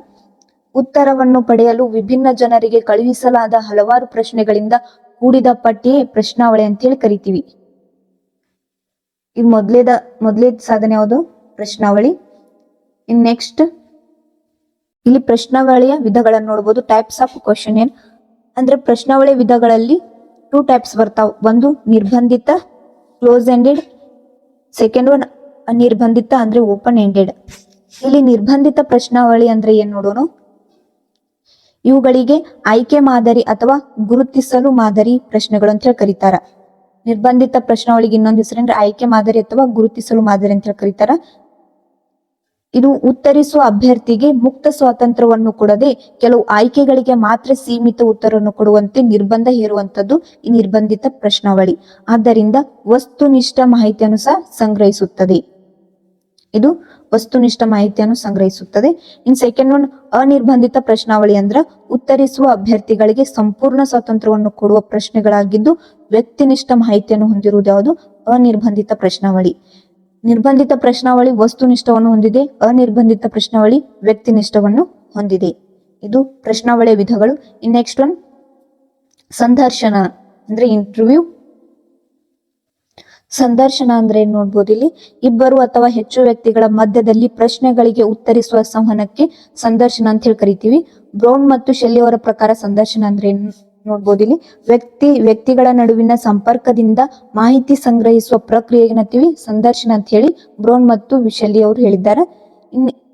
ಉತ್ತರವನ್ನು ಪಡೆಯಲು ವಿಭಿನ್ನ ಜನರಿಗೆ ಕಳುಹಿಸಲಾದ ಹಲವಾರು ಪ್ರಶ್ನೆಗಳಿಂದ ಕೂಡಿದ ಪಟ್ಟಿಯೇ ಪ್ರಶ್ನಾವಳಿ ಅಂತ ಹೇಳಿ ಕರಿತೀವಿ. ಇದು ಮೊದಲೇದ ಮೊದಲೇ ಸಾಧನೆ ಯಾವುದು? ಪ್ರಶ್ನಾವಳಿ. ಇನ್ ನೆಕ್ಸ್ಟ್, ಇಲ್ಲಿ ಪ್ರಶ್ನಾವಳಿಯ ವಿಧಗಳನ್ನು ನೋಡಬಹುದು ಟೈಪ್ಸ್ ಆಫ್ ಕ್ವಶನ್ ಏನ್? ಅಂದ್ರೆ ಪ್ರಶ್ನಾವಳಿ ವಿಧಗಳಲ್ಲಿ ಟೂ ಟೈಪ್ಸ್ ಬರ್ತಾವ. ಒಂದು ನಿರ್ಬಂಧಿತ ಕ್ಲೋಸ್ ಎಂಡೆಡ್ ಸೆಕೆಂಡ್ ಒನ್ ಅನಿರ್ಬಂಧಿತ ಅಂದ್ರೆ ಓಪನ್ ಎಂಡೆಡ್ ಇಲ್ಲಿ ನಿರ್ಬಂಧಿತ ಪ್ರಶ್ನಾವಳಿ ಅಂದ್ರೆ ಏನ್ ನೋಡೋಣ ಇವುಗಳಿಗೆ ಆಯ್ಕೆ ಮಾದರಿ ಅಥವಾ ಗುರುತಿಸಲು ಮಾದರಿ ಪ್ರಶ್ನೆಗಳು ಅಂತ ಹೇಳಿ ಕರೀತಾರ. ನಿರ್ಬಂಧಿತ ಪ್ರಶ್ನಾವಳಿಗೆ ಇನ್ನೊಂದು ಹೆಸರೇಂದ್ರೆ ಆಯ್ಕೆ ಮಾದರಿ ಅಥವಾ ಗುರುತಿಸಲು ಮಾದರಿ ಅಂತ ಹೇಳಿ ಕರೀತಾರ. ಇದು ಉತ್ತರಿಸುವ ಅಭ್ಯರ್ಥಿಗೆ ಮುಕ್ತ ಸ್ವಾತಂತ್ರ್ಯವನ್ನು ಕೊಡದೆ ಕೆಲವು ಆಯ್ಕೆಗಳಿಗೆ ಮಾತ್ರ ಸೀಮಿತ ಉತ್ತರವನ್ನು ಕೊಡುವಂತೆ ನಿರ್ಬಂಧ ಹೇರುವಂತದ್ದು ಈ ನಿರ್ಬಂಧಿತ ಪ್ರಶ್ನಾವಳಿ. ಆದ್ದರಿಂದ ವಸ್ತುನಿಷ್ಠ ಮಾಹಿತಿಯನ್ನು ಸಹ ಸಂಗ್ರಹಿಸುತ್ತದೆ. ಇದು ವಸ್ತುನಿಷ್ಠ ಮಾಹಿತಿಯನ್ನು ಸಂಗ್ರಹಿಸುತ್ತದೆ. ಇನ್ ಸೆಕೆಂಡ್ ಒನ್ ಅನಿರ್ಬಂಧಿತ ಪ್ರಶ್ನಾವಳಿ ಅಂದ್ರ ಉತ್ತರಿಸುವ ಅಭ್ಯರ್ಥಿಗಳಿಗೆ ಸಂಪೂರ್ಣ ಸ್ವಾತಂತ್ರ್ಯವನ್ನು ಕೊಡುವ ಪ್ರಶ್ನೆಗಳಾಗಿದ್ದು ವ್ಯಕ್ತಿನಿಷ್ಠ ಮಾಹಿತಿಯನ್ನು ಹೊಂದಿರುವುದು ಯಾವುದು? ಅನಿರ್ಬಂಧಿತ ಪ್ರಶ್ನಾವಳಿ. ನಿರ್ಬಂಧಿತ ಪ್ರಶ್ನಾವಳಿ ವಸ್ತುನಿಷ್ಠವನ್ನು ಹೊಂದಿದೆ, ಅನಿರ್ಬಂಧಿತ ಪ್ರಶ್ನಾವಳಿ ವ್ಯಕ್ತಿನಿಷ್ಠವನ್ನು ಹೊಂದಿದೆ. ಇದು ಪ್ರಶ್ನಾವಳಿಯ ವಿಧಗಳು. ಇನ್ ನೆಕ್ಸ್ಟ್ ಒನ್ ಸಂದರ್ಶನ ಅಂದ್ರೆ ಇಂಟರ್ವ್ಯೂ ಸಂದರ್ಶನ ಅಂದ್ರೆ ಏನ್ ನೋಡ್ಬೋದು ಇಲ್ಲಿ? ಇಬ್ಬರು ಅಥವಾ ಹೆಚ್ಚು ವ್ಯಕ್ತಿಗಳ ಮಧ್ಯದಲ್ಲಿ ಪ್ರಶ್ನೆಗಳಿಗೆ ಉತ್ತರಿಸುವ ಸಂವಹನಕ್ಕೆ ಸಂದರ್ಶನ ಅಂತ ಹೇಳಿ ಕರಿತೀವಿ. ಬ್ರೌನ್ ಮತ್ತು ಶೆಲ್ಲಿ ಅವರ ಪ್ರಕಾರ ಸಂದರ್ಶನ ಅಂದ್ರೆ ಏನ್ ನೋಡ್ಬೋದು ಇಲ್ಲಿ? ವ್ಯಕ್ತಿ, ವ್ಯಕ್ತಿಗಳ ನಡುವಿನ ಸಂಪರ್ಕದಿಂದ ಮಾಹಿತಿ ಸಂಗ್ರಹಿಸುವ ಪ್ರಕ್ರಿಯೆ ಏನತ್ತೀವಿ ಸಂದರ್ಶನ ಅಂತ ಹೇಳಿ ಬ್ರೌನ್ ಮತ್ತು ಶೆಲ್ಲಿ ಅವರು ಹೇಳಿದ್ದಾರೆ.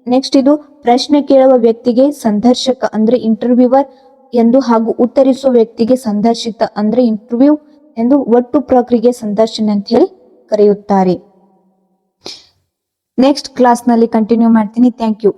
ನೆಕ್ಸ್ಟ್ ಇದು ಪ್ರಶ್ನೆ ಕೇಳುವ ವ್ಯಕ್ತಿಗೆ ಸಂದರ್ಶಕ ಅಂದ್ರೆ ಇಂಟರ್ವ್ಯೂವರ್ ಎಂದು ಹಾಗೂ ಉತ್ತರಿಸುವ ವ್ಯಕ್ತಿಗೆ ಸಂದರ್ಶಿತ ಅಂದ್ರೆ ಇಂಟರ್ವ್ಯೂ ಎಂದು ಒಟ್ಟು ಪ್ರಕ್ರಿಯೆ ಸಂದರ್ಶನ ಅಂತ ಹೇಳಿ ಕರೆಯುತ್ತಾರೆ. ನೆಕ್ಸ್ಟ್ ಕ್ಲಾಸ್ನಲ್ಲಿ ಕಂಟಿನ್ಯೂ ಮಾಡ್ತೀನಿ. Thank you